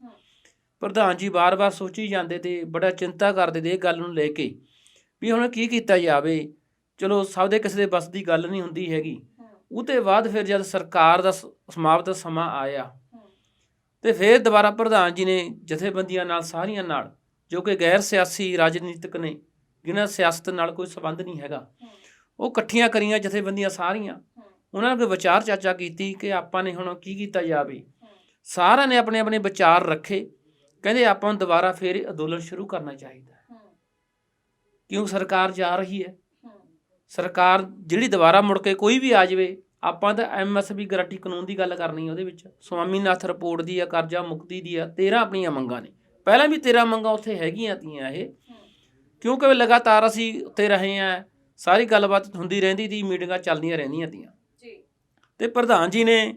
ਪ੍ਰਧਾਨ ਜੀ ਬਾਰ-ਬਾਰ ਸੋਚੀ ਜਾਂਦੇ ਤੇ ਬੜਾ ਚਿੰਤਾ ਕਰਦੇ ਤੇ ਇਹ ਗੱਲ ਨੂੰ ਲੈ ਕੇ ਵੀ ਹੁਣ ਕੀ ਕੀਤਾ ਜਾਵੇ। ਚਲੋ ਸਭ ਦੇ ਕਿਸੇ ਦੇ ਬਸ ਦੀ ਗੱਲ ਨਹੀਂ ਹੁੰਦੀ ਹੈਗੀ। ਉਹ ਤੇ ਬਾਅਦ ਫਿਰ ਜਦ ਸਰਕਾਰ ਦਾ ਸਮਾਪਤ ਸਮਾਂ ਆਇਆ ਤੇ ਫਿਰ ਦੁਬਾਰਾ ਪ੍ਰਧਾਨ ਜੀ ਨੇ ਜਥੇਬੰਦੀਆਂ ਨਾਲ, ਸਾਰੀਆਂ ਨਾਲ, ਜੋ ਕਿ ਗੈਰ ਸਿਆਸੀ ਰਾਜਨੀਤਿਕ ਨੇ, ਜਿਨ੍ਹਾਂ ਸਿਆਸਤ ਨਾਲ ਕੋਈ ਸੰਬੰਧ ਨਹੀਂ ਹੈਗਾ, ਉਹ ਇਕੱਠੀਆਂ ਕਰੀਆਂ ਜਥੇਬੰਦੀਆਂ ਸਾਰੀਆਂ। ਉਹਨਾਂ ਨੇ ਵਿਚਾਰ ਚਾਚਾ ਕੀਤੀ ਕਿ ਆਪਾਂ ਨੇ ਹੁਣ ਕੀ ਕੀਤਾ ਜਾਵੇ। ਸਾਰਿਆਂ ਨੇ ਆਪਣੇ ਆਪਣੇ ਵਿਚਾਰ ਰੱਖੇ। ਕਹਿੰਦੇ ਆਪਾਂ ਨੂੰ ਦੁਬਾਰਾ ਫੇਰ ਅੰਦੋਲਨ ਸ਼ੁਰੂ ਕਰਨਾ ਚਾਹੀਦਾ ਕਿਉਂ ਸਰਕਾਰ ਜਾ ਰਹੀ ਹੈ? ਸਰਕਾਰ ਜਿਹੜੀ ਦੁਬਾਰਾ ਮੁੜ ਕੇ ਕੋਈ ਵੀ ਆ ਜਾਵੇ ਆਪਾਂ ਤਾਂ ਐਮਐਸਪੀ ਗਾਰੰਟੀ ਕਾਨੂੰਨ ਦੀ ਗੱਲ ਕਰਨੀ ਹੈ ਉਹਦੇ ਵਿੱਚ। ਸਵਾਮੀਨਾਥ ਰਿਪੋਰਟ ਦੀ ਆ ਕਰਜ਼ਾ ਮੁਕਤੀ ਦੀ ਆ 13 ਆਪਣੀਆਂ ਮੰਗਾਂ ਨੇ। ਪਹਿਲਾਂ ਵੀ 13 ਮੰਗਾਂ ਉੱਥੇ ਹੈਗੀਆਂ ਤੀਆਂ ਇਹ। ਕਿਉਂਕਿ ਲਗਾਤਾਰ ਅਸੀਂ ਉੱਤੇ ਰਹੇ ਆ ਸਾਰੀ ਗੱਲਬਾਤ ਹੁੰਦੀ ਰਹਿੰਦੀ ਦੀ ਮੀਟਿੰਗਾਂ ਚੱਲਦੀਆਂ ਰਹਿੰਦੀਆਂ ਤੀਆਂ। ਜੀ। ਤੇ ਪ੍ਰਧਾਨ ਜੀ ਨੇ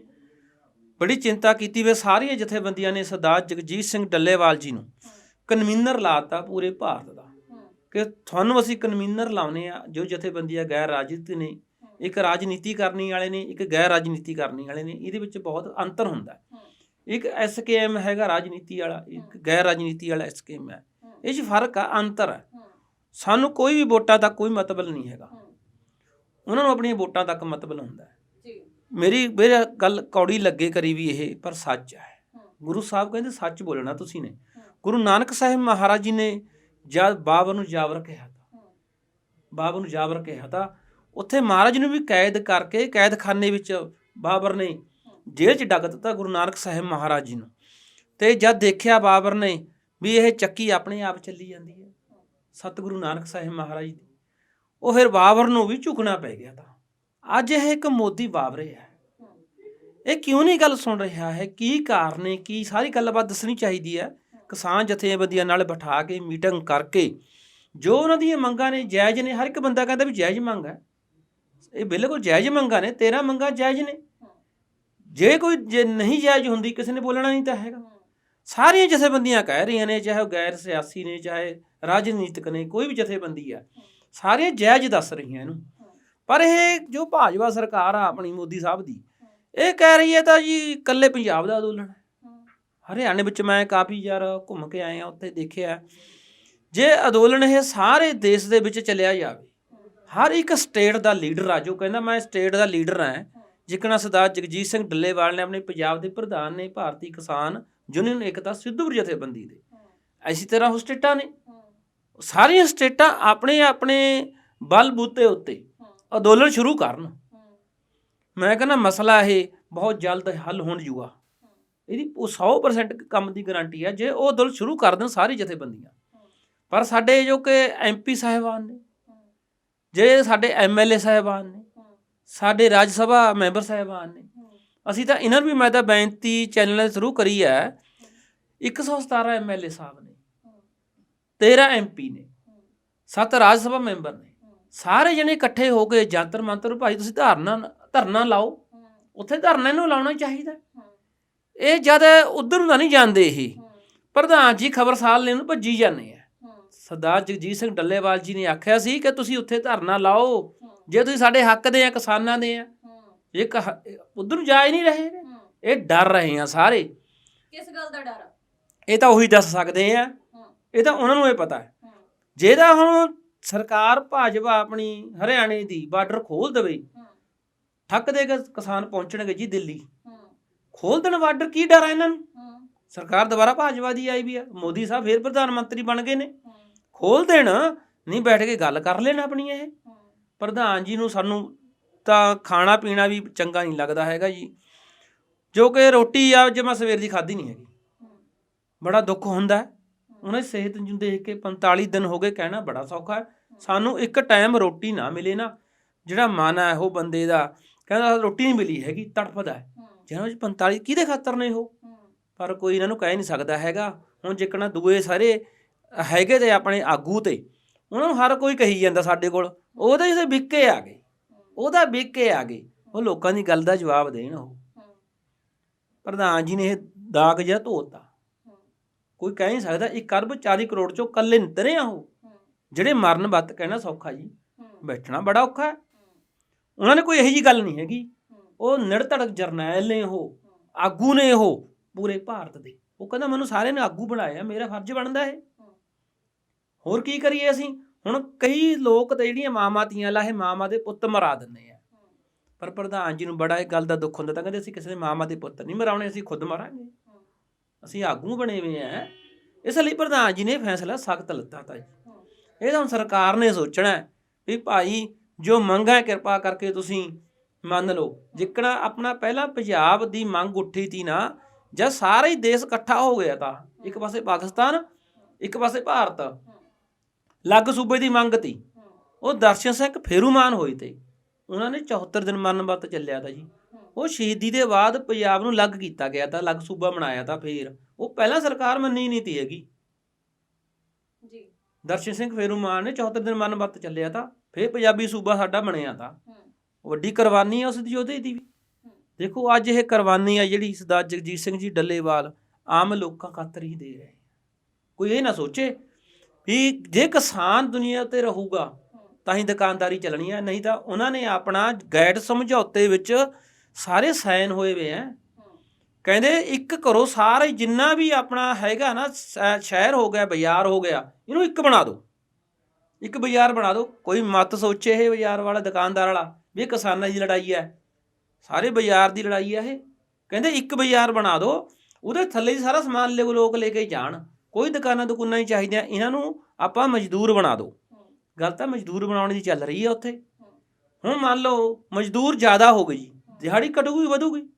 ਬੜੀ ਚਿੰਤਾ ਕੀਤੀ ਵੇ ਸਾਰੀਆਂ ਜਥੇਬੰਦੀਆਂ ਨੇ ਸਰਦਾਰ ਜਗਜੀਤ ਸਿੰਘ ਡੱਲੇਵਾਲ ਜੀ ਨੂੰ ਕਨਵੀਨਰ ਲਾਤਾ ਪੂਰੇ ਭਾਰਤ ਦਾ। ਕਿ ਤੁਹਾਨੂੰ ਅਸੀਂ ਕਨਵੀਨਰ ਲਾਉਨੇ ਆ ਜੋ ਜਥੇਬੰਦੀਆਂ ਗੈਰ ਰਾਜਨੀਤੀ ਨੇ ਇੱਕ ਰਾਜਨੀਤੀ ਕਰਨੀ ਵਾਲੇ ਨੇ ਇੱਕ ਗੈਰ ਰਾਜਨੀਤੀ ਕਰਨੀ ਵਾਲੇ ਨੇ ਇਹਦੇ ਵਿੱਚ ਬਹੁਤ ਅੰਤਰ ਹੁੰਦਾ। ਇੱਕ ਐਸਕੇਐਮ ਹੈਗਾ ਰਾਜਨੀਤੀ ਵਾਲਾ ਇੱਕ ਗੈਰ ਰਾਜਨੀਤੀ ਵਾਲਾ ਐਸਕੇਐਮ ਹੈ। ਇਹ 'ਚ ਫ਼ਰਕ ਆ ਅੰਤਰ ਹੈ। ਸਾਨੂੰ ਕੋਈ ਵੀ ਵੋਟਾਂ ਤੱਕ ਕੋਈ ਮਤਲਬ ਨਹੀਂ ਹੈਗਾ। ਉਹਨਾਂ ਨੂੰ ਆਪਣੀਆਂ ਵੋਟਾਂ ਤੱਕ ਮਤਲਬ ਹੁੰਦਾ ਹੈ। ਜੀ। ਮੇਰੀ ਮੇਰਾ ਗੱਲ ਕੌੜੀ ਲੱਗੇ ਕਰੀ ਵੀ ਇਹ ਪਰ ਸੱਚ ਹੈ। ਗੁਰੂ ਸਾਹਿਬ ਕਹਿੰਦੇ ਸੱਚ ਬੋਲਣਾ ਤੁਸੀਂ ਨੇ। ਗੁਰੂ ਨਾਨਕ ਸਾਹਿਬ ਮਹਾਰਾਜ ਜੀ ਨੇ ਜਦ ਬਾਬਰ ਨੂੰ ਜਾਬਰ ਕਿਹਾ ਤਾਂ ਬਾਬਰ ਨੂੰ ਜਾਬਰ ਕਿਹਾ ਤਾਂ ਉੱਥੇ ਮਹਾਰਾਜ ਨੂੰ ਵੀ ਕੈਦ ਕਰਕੇ, ਕੈਦਖਾਨੇ ਵਿੱਚ ਬਾਬਰ ਨੇ ਜੇਲ੍ਹ 'ਚ ਡੱਕ ਦਿੱਤਾ ਗੁਰੂ ਨਾਨਕ ਸਾਹਿਬ ਮਹਾਰਾਜ ਜੀ ਨੂੰ। ਤੇ ਜਦ ਦੇਖਿਆ ਬਾਬਰ ਨੇ ਵੀ ਇਹ ਚੱਕੀ ਆਪਣੇ ਆਪ ਚੱਲੀ ਜਾਂਦੀ ਹੈ, ਸਤਿਗੁਰੂ ਨਾਨਕ ਸਾਹਿਬ ਮਹਾਰਾਜ ਦੀ, ਉਹ ਫਿਰ ਬਾਬਰ ਨੂੰ ਵੀ ਝੁਕਣਾ ਪੈ ਗਿਆ ਤਾਂ। ਅੱਜ ਇਹ ਇੱਕ ਮੋਦੀ ਬਾਬਰੇ ਹੈ। ਇਹ ਕਿਉਂ ਨਹੀਂ ਗੱਲ ਸੁਣ ਰਿਹਾ ਹੈ? ਕੀ ਕਾਰਨ ਹੈ? ਕੀ ਸਾਰੀ ਗੱਲਬਾਤ ਦੱਸਣੀ ਚਾਹੀਦੀ ਹੈ? ਕਿਸਾਨ ਜਥੇਬੰਦੀਆਂ ਨਾਲ ਬਿਠਾ ਕੇ, ਮੀਟਿੰਗ ਕਰਕੇ, ਜੋ ਉਹਨਾਂ ਦੀਆਂ ਮੰਗਾਂ ਨੇ, ਜਾਇਜ਼ ਨੇ, ਹਰ ਇੱਕ ਬੰਦਾ ਕਹਿੰਦਾ ਵੀ ਜਾਇਜ਼ ਮੰਗ ਹੈ। ਇਹ ਬਿਲਕੁਲ ਜਾਇਜ਼ ਮੰਗਾਂ ਨੇ 13 ਮੰਗਾਂ ਜਾਇਜ਼ ਨੇ। ਜੇ ਕੋਈ, ਜੇ ਨਹੀਂ ਜਾਇਜ਼ ਹੁੰਦੀ, ਕਿਸੇ ਨੇ ਬੋਲਣਾ ਨਹੀਂ ਤਾਂ ਹੈਗਾ। ਸਾਰੀਆਂ ਜਥੇਬੰਦੀਆਂ ਕਹਿ ਰਹੀਆਂ ਨੇ, ਚਾਹੇ ਉਹ ਗੈਰ ਸਿਆਸੀ ਨੇ, ਚਾਹੇ ਰਾਜਨੀਤਿਕ ਨੇ, ਕੋਈ ਵੀ ਜਥੇਬੰਦੀ ਆ, ਸਾਰੀਆਂ ਜਾਇਜ਼ ਦੱਸ ਰਹੀਆਂ ਇਹਨੂੰ। ਪਰ ਇਹ ਜੋ ਭਾਜਪਾ ਸਰਕਾਰ ਆ ਆਪਣੀ ਮੋਦੀ ਸਾਹਿਬ ਦੀ, ਇਹ ਕਹਿ ਰਹੀ ਹੈ ਤਾਂ ਜੀ ਇਕੱਲੇ ਪੰਜਾਬ ਦਾ ਅੰਦੋਲਨ ਹਰਿਆਣੇ ਵਿੱਚ ਮੈਂ ਕਾਫੀ ਯਾਰ ਘੁੰਮ ਕੇ ਆਇਆ, ਉੱਥੇ ਦੇਖਿਆ। ਜੇ ਅੰਦੋਲਨ ਇਹ ਸਾਰੇ ਦੇਸ਼ ਦੇ ਵਿੱਚ ਚੱਲਿਆ ਜਾਵੇ ਹਰ ਇੱਕ ਸਟੇਟ ਦਾ ਲੀਡਰ ਆ, ਜੋ ਕਹਿੰਦਾ ਮੈਂ ਸਟੇਟ ਦਾ ਲੀਡਰ ਹਾਂ। ਜਿਕਣਾ ਸਰਦਾਰ ਜਗਜੀਤ ਸਿੰਘ ਡੱਲੇਵਾਲ ਨੇ ਆਪਣੇ ਪੰਜਾਬ ਦੇ ਪ੍ਰਧਾਨ ਨੇ ਭਾਰਤੀ ਕਿਸਾਨ ਯੂਨੀਅਨ ਏਕਤਾ ਸਿੱਧੂਪੁਰ ਜਥੇਬੰਦੀ ਦੇ। ਐਸੀ ਤਰ੍ਹਾਂ ਉਹ ਸਟੇਟਾਂ ਨੇ। ਸਾਰੀਆਂ ਸਟੇਟਾਂ ਆਪਣੇ ਆਪਣੇ ਬਲ ਬੂਤੇ ਉੱਤੇ ਅੰਦੋਲਨ ਸ਼ੁਰੂ ਕਰਨ। ਮੈਂ ਕਹਿੰਦਾ ਮਸਲਾ ਇਹ ਬਹੁਤ ਜਲਦ ਹੱਲ ਹੋਣ ਜੂਗਾ ਇਹਦੀ ਉਹ 100% ਕੰਮ ਦੀ ਗਾਰੰਟੀ ਹੈ ਜੇ ਉਹ ਅੰਦੋਲਨ ਸ਼ੁਰੂ ਕਰ ਦੇਣ ਸਾਰੀ ਜਥੇਬੰਦੀਆਂ। ਪਰ ਸਾਡੇ ਜੋ ਕਿ ਐਮਪੀ ਸਾਹਿਬਾਨ ਨੇ ਜੇ ਸਾਡੇ ਐਮਐਲਏ ਸਾਹਿਬਾਨ ਨੇ ਸਾਡੇ ਰਾਜ ਸਭਾ ਮੈਂਬਰ ਸਾਹਿਬਾਨ ਨੇ ਅਸੀਂ ਤਾਂ ਇਹਨਾਂ ਨੂੰ ਵੀ ਮੈਂ ਤਾਂ ਬੇਨਤੀ ਚੈਨਲ ਦੇ ਥਰੂ ਕਰੀ ਹੈ 117 ਐਮਐਲਏ ਸਾਹਿਬ ਨੇ 13 ਐਮਪੀ ਨੇ 7 ਰਾਜ ਸਭਾ ਮੈਂਬਰ ਨੇ ਸਾਰੇ ਜਣੇ ਇਕੱਠੇ ਹੋ ਕੇ ਜੰਤਰ ਮੰਤਰ ਭਾਈ ਤੁਸੀਂ ਧਰਨਾ ਧਰਨਾ ਲਾਓ ਉੱਥੇ ਧਰਨਾ ਇਹਨੂੰ ਲਾਉਣਾ ਚਾਹੀਦਾ। ਇਹ ਜਦ ਉਧਰ ਨੂੰ ਤਾਂ ਨਹੀਂ ਜਾਂਦੇ ਇਹ ਪ੍ਰਧਾਨ ਜੀ ਖਬਰਸਾਲ ਲੈਣ ਨੂੰ ਭੱਜੀ ਜਾਂਦੇ ਆ। ਸਰਦਾਰ ਜਗਜੀਤ ਸਿੰਘ ਡੱਲੇਵਾਲ ਜੀ ਨੇ ਆਖਿਆ ਸੀ ਕਿ ਤੁਸੀਂ ਉੱਥੇ ਧਰਨਾ ਲਾਓ ਜੇ ਤੁਸੀਂ ਸਾਡੇ ਹੱਕ ਦੇ ਆ ਕਿਸਾਨਾਂ ਦੇ ਆ। ਇਹ ਉਧਰ ਨੂੰ ਜਾ ਹੀ ਨਹੀਂ ਰਹੇ। ਇਹ ਡਰ ਰਹੇ ਆ ਸਾਰੇ। ਕਿਸ ਗੱਲ ਦਾ ਡਰ? ਇਹ ਤਾਂ ਉਹੀ ਦੱਸ ਸਕਦੇ ਆ। ਇਹ ਤਾਂ ਉਹਨਾਂ ਨੂੰ ਇਹ ਪਤਾ ਹੈ। ਜਿਹਦਾ ਹੁਣ ਸਰਕਾਰ ਭਾਜਪਾ ਆਪਣੀ ਹਰਿਆਣੇ ਦੀ ਬਾਰਡਰ ਖੋਲ ਦੇਵੇ ਠੱਕ ਦੇ ਕੇ ਕਿਸਾਨ ਪਹੁੰਚਣਗੇ ਜੀ ਦਿੱਲੀ। ਖੋਲ ਦੇਣ ਬਾਰਡਰ ਕੀ ਡਰ ਹੈ ਇਹਨਾਂ ਨੂੰ? ਸਰਕਾਰ ਦੁਬਾਰਾ ਭਾਜਪਾ ਦੀ ਆਈ ਵੀ ਆ। ਮੋਦੀ ਸਾਹਿਬ ਫੇਰ ਪ੍ਰਧਾਨ ਮੰਤਰੀ ਬਣ ਗਏ ਨੇ। ਖੋਲ ਦੇਣ ਨਹੀਂ ਬੈਠ ਕੇ ਗੱਲ ਕਰ ਲੈਣ ਆਪਣੀ ਇਹ। ਪ੍ਰਧਾਨ ਜੀ ਨੂੰ ਸਾਨੂੰ ਤਾਂ ਖਾਣਾ ਪੀਣਾ ਵੀ ਚੰਗਾ ਨਹੀਂ ਲੱਗਦਾ ਹੈਗਾ ਜੀ। ਜੋ ਕਿ ਰੋਟੀ ਆ ਜੇ ਮੈਂ ਸਵੇਰ ਦੀ ਖਾਧੀ ਨਹੀਂ ਹੈਗੀ। ਬੜਾ ਦੁੱਖ ਹੁੰਦਾ ਉਹਨਾਂ ਦੀ ਸਿਹਤ ਨੂੰ ਦੇਖ ਕੇ 45 ਦਿਨ ਹੋ ਗਏ ਕਹਿਣਾ ਬੜਾ ਸੌਖਾ ਸਾਨੂੰ ਇੱਕ ਟਾਈਮ ਰੋਟੀ ਨਾ ਮਿਲੇ ਨਾ ਜਿਹੜਾ ਮਨ ਹੈ ਉਹ ਬੰਦੇ ਦਾ ਕਹਿੰਦਾ ਰੋਟੀ ਨਹੀਂ ਮਿਲੀ ਹੈਗੀ ਤੜਫਦਾ ਹੈ। ਜਿਹਨਾਂ ਵਿੱਚ 45 ਕਿਹਦੇ ਖਾਤਰ ਨੇ ਉਹ? ਪਰ ਕੋਈ ਇਹਨਾਂ ਨੂੰ ਕਹਿ ਨਹੀਂ ਸਕਦਾ ਹੈਗਾ। ਹੁਣ ਜਿੱਕਣਾ ਦੂਏ ਸਾਰੇ ਹੈਗੇ ਤੇ ਆਪਣੇ ਆਗੂ ਤੇ, ਉਹਨਾਂ ਨੂੰ ਹਰ ਕੋਈ ਕਹੀ ਜਾਂਦਾ ਸਾਡੇ ਕੋਲ ਉਹਦੇ ਜਿਹਦੇ ਵਿਕੇ ਆ ਗਏ ਉਹਦਾ ਵਿਕੇ ਆ ਗਏ, ਉਹ ਲੋਕਾਂ ਦੀ ਗੱਲ ਦਾ ਜਵਾਬ ਦੇਣ ਉਹ। ਪ੍ਰਧਾਨ ਜੀ ਨੇ ਇਹ ਦਾਗ ਜਿਹਾ ਧੋਤਾ। ਕੋਈ ਕਹਿ ਨਹੀਂ ਸਕਦਾ 1 ਅਰਬ 40 ਕਰੋੜ ਚੋਂ ਕੱਲੇ ਨਿਤਰੇ ਆ ਉਹ। ਜਿਹੜੇ ਮਰਨ ਬੱਤ ਕਹਿਣਾ ਸੌਖਾ ਜੀ, ਬੈਠਣਾ ਬੜਾ ਔਖਾ ਹੈ। ਉਹਨਾਂ ਨੇ ਕੋਈ ਇਹੋ ਜੀ ਗੱਲ ਨਹੀਂ ਹੈਗੀ। ਉਹ ਨਿਰਧੜਕ ਜਰਨੈਲ ਨੇ ਉਹ, ਆਗੂ ਨੇ ਉਹ, ਪੂਰੇ ਭਾਰਤ ਦੇ। ਉਹ ਕਹਿੰਦਾ ਮੈਨੂੰ ਸਾਰੇ ਨੇ ਆਗੂ ਬਣਾਇਆ, ਮੇਰਾ ਫਰਜ਼ ਬਣਦਾ ਹੈ ਹੋਰ ਕੀ ਕਰੀਏ ਅਸੀਂ? ਹੁਣ ਕਈ ਲੋਕ ਤਾਂ ਜਿਹੜੀਆਂ ਮਾਮਾ ਤੀਆਂ ਲਾਹੇ ਮਾਮਾ ਦੇ ਪੁੱਤ ਮਰਾ ਦਿੰਦੇ ਆ। ਪਰ ਪ੍ਰਧਾਨ ਜੀ ਨੂੰ ਬੜਾ ਇਹ ਗੱਲ ਦਾ ਦੁੱਖ ਹੁੰਦਾ ਤਾਂ ਕਹਿੰਦੇ ਅਸੀਂ ਕਿਸੇ ਦੇ ਮਾਮਾ ਦੇ ਪੁੱਤ ਨਹੀਂ ਮਰਾਉਣੇ, ਅਸੀਂ ਖੁਦ ਮਰਾਂਗੇ। ਅਸੀਂ ਆਗੂ ਬਣੇ ਹੋਏ ਆ। ਇਸ ਲਈ ਪ੍ਰਧਾਨ ਜੀ ਨੇ ਫੈਸਲਾ ਸਖਤ ਲਿੱਤਾ ਤਾ ਜੀ। ਇਹ ਤਾਂ ਹੁਣ ਸਰਕਾਰ ਨੇ ਸੋਚਣਾ ਵੀ ਭਾਈ ਜੋ ਮੰਗਾਂ ਕਿਰਪਾ ਕਰਕੇ ਤੁਸੀਂ ਮੰਨ ਲਓ, ਜਿੱਕਣਾ ਆਪਣਾ ਪਹਿਲਾਂ ਪੰਜਾਬ ਦੀ ਮੰਗ ਉੱਠੀ ਤੀ ਨਾ ਜਦ ਸਾਰਾ ਹੀ ਦੇਸ਼ ਇਕੱਠਾ ਹੋ ਗਿਆ ਤਾਂ। ਇੱਕ ਪਾਸੇ ਪਾਕਿਸਤਾਨ, ਇੱਕ ਪਾਸੇ ਭਾਰਤ। ਲੱਗ ਸੂਬੇ ਦੀ ਮੰਗ ਤੀ। ਉਹ ਦਰਸ਼ਨ ਸਿੰਘ ਫੇਰੂਮਾਨ ਹੋਏ ਤੇ। ਉਹਨਾਂ ਨੇ 74 ਦਿਨ ਮਰਨ ਵਰਤ ਚੱਲਿਆ ਤਾ ਜੀ। ਉਹ ਸ਼ਹੀਦੀ ਦੇ ਬਾਅਦ ਪੰਜਾਬ ਨੂੰ ਲੱਗ ਕੀਤਾ ਗਿਆ ਤਾਂ ਲੱਗ ਸੂਬਾ ਬਣਾਇਆ ਤਾਂ ਫੇਰ। ਉਹ ਪਹਿਲਾਂ ਸਰਕਾਰ ਮੰਨੀ ਨਹੀਂ ਤੀ ਹੈਗੀ। ਜੀ। ਦਰਸ਼ਨ ਸਿੰਘ ਫੇਰੂਮਾਨ ਨੇ 74 ਦਿਨ ਮਰਨ ਵਰਤ ਚੱਲਿਆ ਤਾਂ ਫੇਰ ਪੰਜਾਬੀ ਸੂਬਾ ਸਾਡਾ ਬਣਿਆ ਤਾਂ। ਵੱਡੀ ਕੁਰਬਾਨੀ ਆ ਉਸ ਦੀ ਉਹਦੇ ਦੀ ਵੀ। ਦੇਖੋ ਅੱਜ ਇਹ ਕੁਰਬਾਨੀ ਆ ਜਿਹੜੀ ਸਰਦਾਰ ਜਗਜੀਤ ਸਿੰਘ ਜੀ ਡੱਲੇਵਾਲ ਆਮ ਲੋਕਾਂ ਖਾਤਰ ਹੀ ਦੇ ਰਹੇ ਕੋਈ ਇਹ ਨਾ ਸੋਚੇ ਵੀ ਜੇ ਕਿਸਾਨ ਦੁਨੀਆ ਤੇ ਰਹੂਗਾ, ਤਾਂ ਹੀ ਦੁਕਾਨਦਾਰੀ ਚੱਲਣੀ ਹੈ, ਨਹੀਂ ਤਾਂ ਉਹਨਾਂ ਨੇ ਆਪਣਾ ਗੈਟ ਸਮਝੌਤੇ ਵਿੱਚ ਸਾਰੇ ਸਾਈਨ ਹੋਏ ਵੇ ਆ ਕਹਿੰਦੇ ਇੱਕ ਕਰੋ ਸਾਰੇ ਜਿੰਨਾ ਵੀ ਆਪਣਾ ਹੈਗਾ ਨਾ ਸ਼ਹਿਰ ਹੋ ਗਿਆ, ਬਾਜ਼ਾਰ ਹੋ ਗਿਆ, ਇਹਨੂੰ ਇੱਕ ਬਣਾ ਦਿਓ। ਇੱਕ ਬਾਜ਼ਾਰ ਬਣਾ ਦਿਓ, ਕੋਈ ਮਤ ਸੋਚੇ ਇਹ ਬਾਜ਼ਾਰ ਵਾਲਾ, ਦੁਕਾਨਦਾਰ ਵਾਲਾ, ਵੀ ਇਹ ਕਿਸਾਨਾਂ ਦੀ ਲੜਾਈ ਹੈ। ਸਾਰੇ ਬਾਜ਼ਾਰ ਦੀ ਲੜਾਈ ਹੈ ਇਹ। ਕਹਿੰਦੇ ਇੱਕ ਬਾਜ਼ਾਰ ਬਣਾ ਦਿਓ, ਉਹਦੇ ਥੱਲੇ ਹੀ ਸਾਰਾ ਸਮਾਨ ਲੈ ਲੋਕ ਲੈ ਕੇ ਜਾਣ। ਕੋਈ ਦੁਕਾਨਾਂ ਦੁਕਾਨਾਂ ਨਹੀਂ ਚਾਹੀਦੀਆਂ ਇਹਨਾਂ ਨੂੰ ਆਪਾਂ ਮਜ਼ਦੂਰ ਬਣਾ ਦਿਓ। ਗੱਲ ਤਾਂ ਮਜ਼ਦੂਰ ਬਣਾਉਣ ਦੀ ਚੱਲ ਰਹੀ ਹੈ ਉੱਥੇ। ਹੁਣ ਮੰਨ ਲਓ ਮਜ਼ਦੂਰ ਜ਼ਿਆਦਾ ਹੋ ਗਈ ਜੀ ਦਿਹਾੜੀ ਘਟੂਗੀ ਵਧੂਗੀ?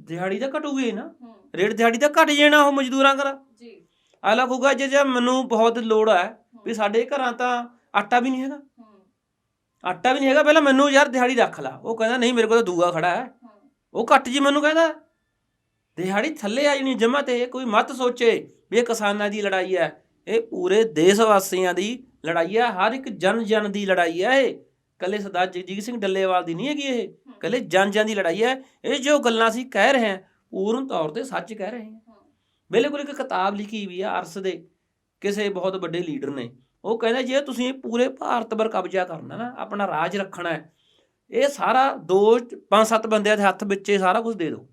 ਦਿਹਾੜੀ ਤਾਂ ਘਟੂਗੀ ਨਾ। ਰੇਟ ਦਿਹਾੜੀ ਤਾਂ ਘਟ ਜਾਣਾ ਉਹ ਮਜ਼ਦੂਰਾਂ ਕਰਾ ਜੀ। ਆਲਾ ਕਹੂਗਾ ਜੇ ਜੇ ਮੈਨੂੰ ਬਹੁਤ ਲੋੜ ਹੈ। ਵੀ ਸਾਡੇ ਘਰਾਂ ਤਾਂ ਆਟਾ ਵੀ ਨਹੀਂ ਹੈਗਾ। ਆਟਾ ਵੀ ਨਹੀਂ ਹੈਗਾ ਪਹਿਲਾਂ ਮੈਨੂੰ ਯਾਰ ਦਿਹਾੜੀ ਰੱਖ ਲਾ। ਉਹ ਕਹਿੰਦਾ ਨਹੀਂ ਮੇਰੇ ਕੋਲ ਤਾਂ ਦੂਆ ਖੜਾ ਹੈ। ਉਹ ਘੱਟ ਜੀ ਮੈਨੂੰ ਕਹਿੰਦਾ। ਦਿਹਾੜੀ ਥੱਲੇ ਆ ਜਣੀ ਜਮਾ ਤੇ ਕੋਈ ਮਤ ਸੋਚੇ। ਵੀ ਇਹ ਕਿਸਾਨਾਂ ਦੀ ਲੜਾਈ ਹੈ ਇਹ ਪੂਰੇ ਦੇਸ਼ ਵਾਸੀਆਂ ਦੀ ਲੜਾਈ ਹੈ ਹਰ ਇੱਕ ਜਨ ਜਨ ਦੀ ਲੜਾਈ ਹੈ ਇਹ। ਕੱਲੇ ਸਰਦਾਰ ਜਗਜੀਤ ਸਿੰਘ ਡੱਲੇਵਾਲ ਦੀ ਨਹੀਂ ਹੈਗੀ ਇਹ। ਕੱਲੇ ਜਨ ਜਨ ਦੀ ਲੜਾਈ ਹੈ ਇਹ ਜੋ ਗੱਲਾਂ ਅਸੀਂ ਕਹਿ ਰਹੇ ਹਾਂ ਪੂਰਨ ਤੌਰ ਤੇ ਸੱਚ ਕਹਿ ਰਹੇ ਹਾਂ। ਬਿਲਕੁਲ ਇੱਕ ਕਿਤਾਬ ਲਿਖੀ ਵੀ ਆ ਅਰਸ ਦੇ ਕਿਸੇ ਬਹੁਤ ਵੱਡੇ ਲੀਡਰ ਨੇ। ਉਹ ਕਹਿੰਦਾ ਜੇ ਤੁਸੀਂ ਪੂਰੇ ਭਾਰਤ ਪਰ ਕਬਜ਼ਾ ਕਰਨਾ ਨਾ ਆਪਣਾ ਰਾਜ ਰੱਖਣਾ ਹੈ ਇਹ ਸਾਰਾ ਦੋ ਪੰਜ ਸੱਤ ਬੰਦਿਆਂ ਦੇ ਹੱਥ ਵਿੱਚ ਇਹ ਸਾਰਾ ਕੁਝ ਦੇ ਦਿਓ।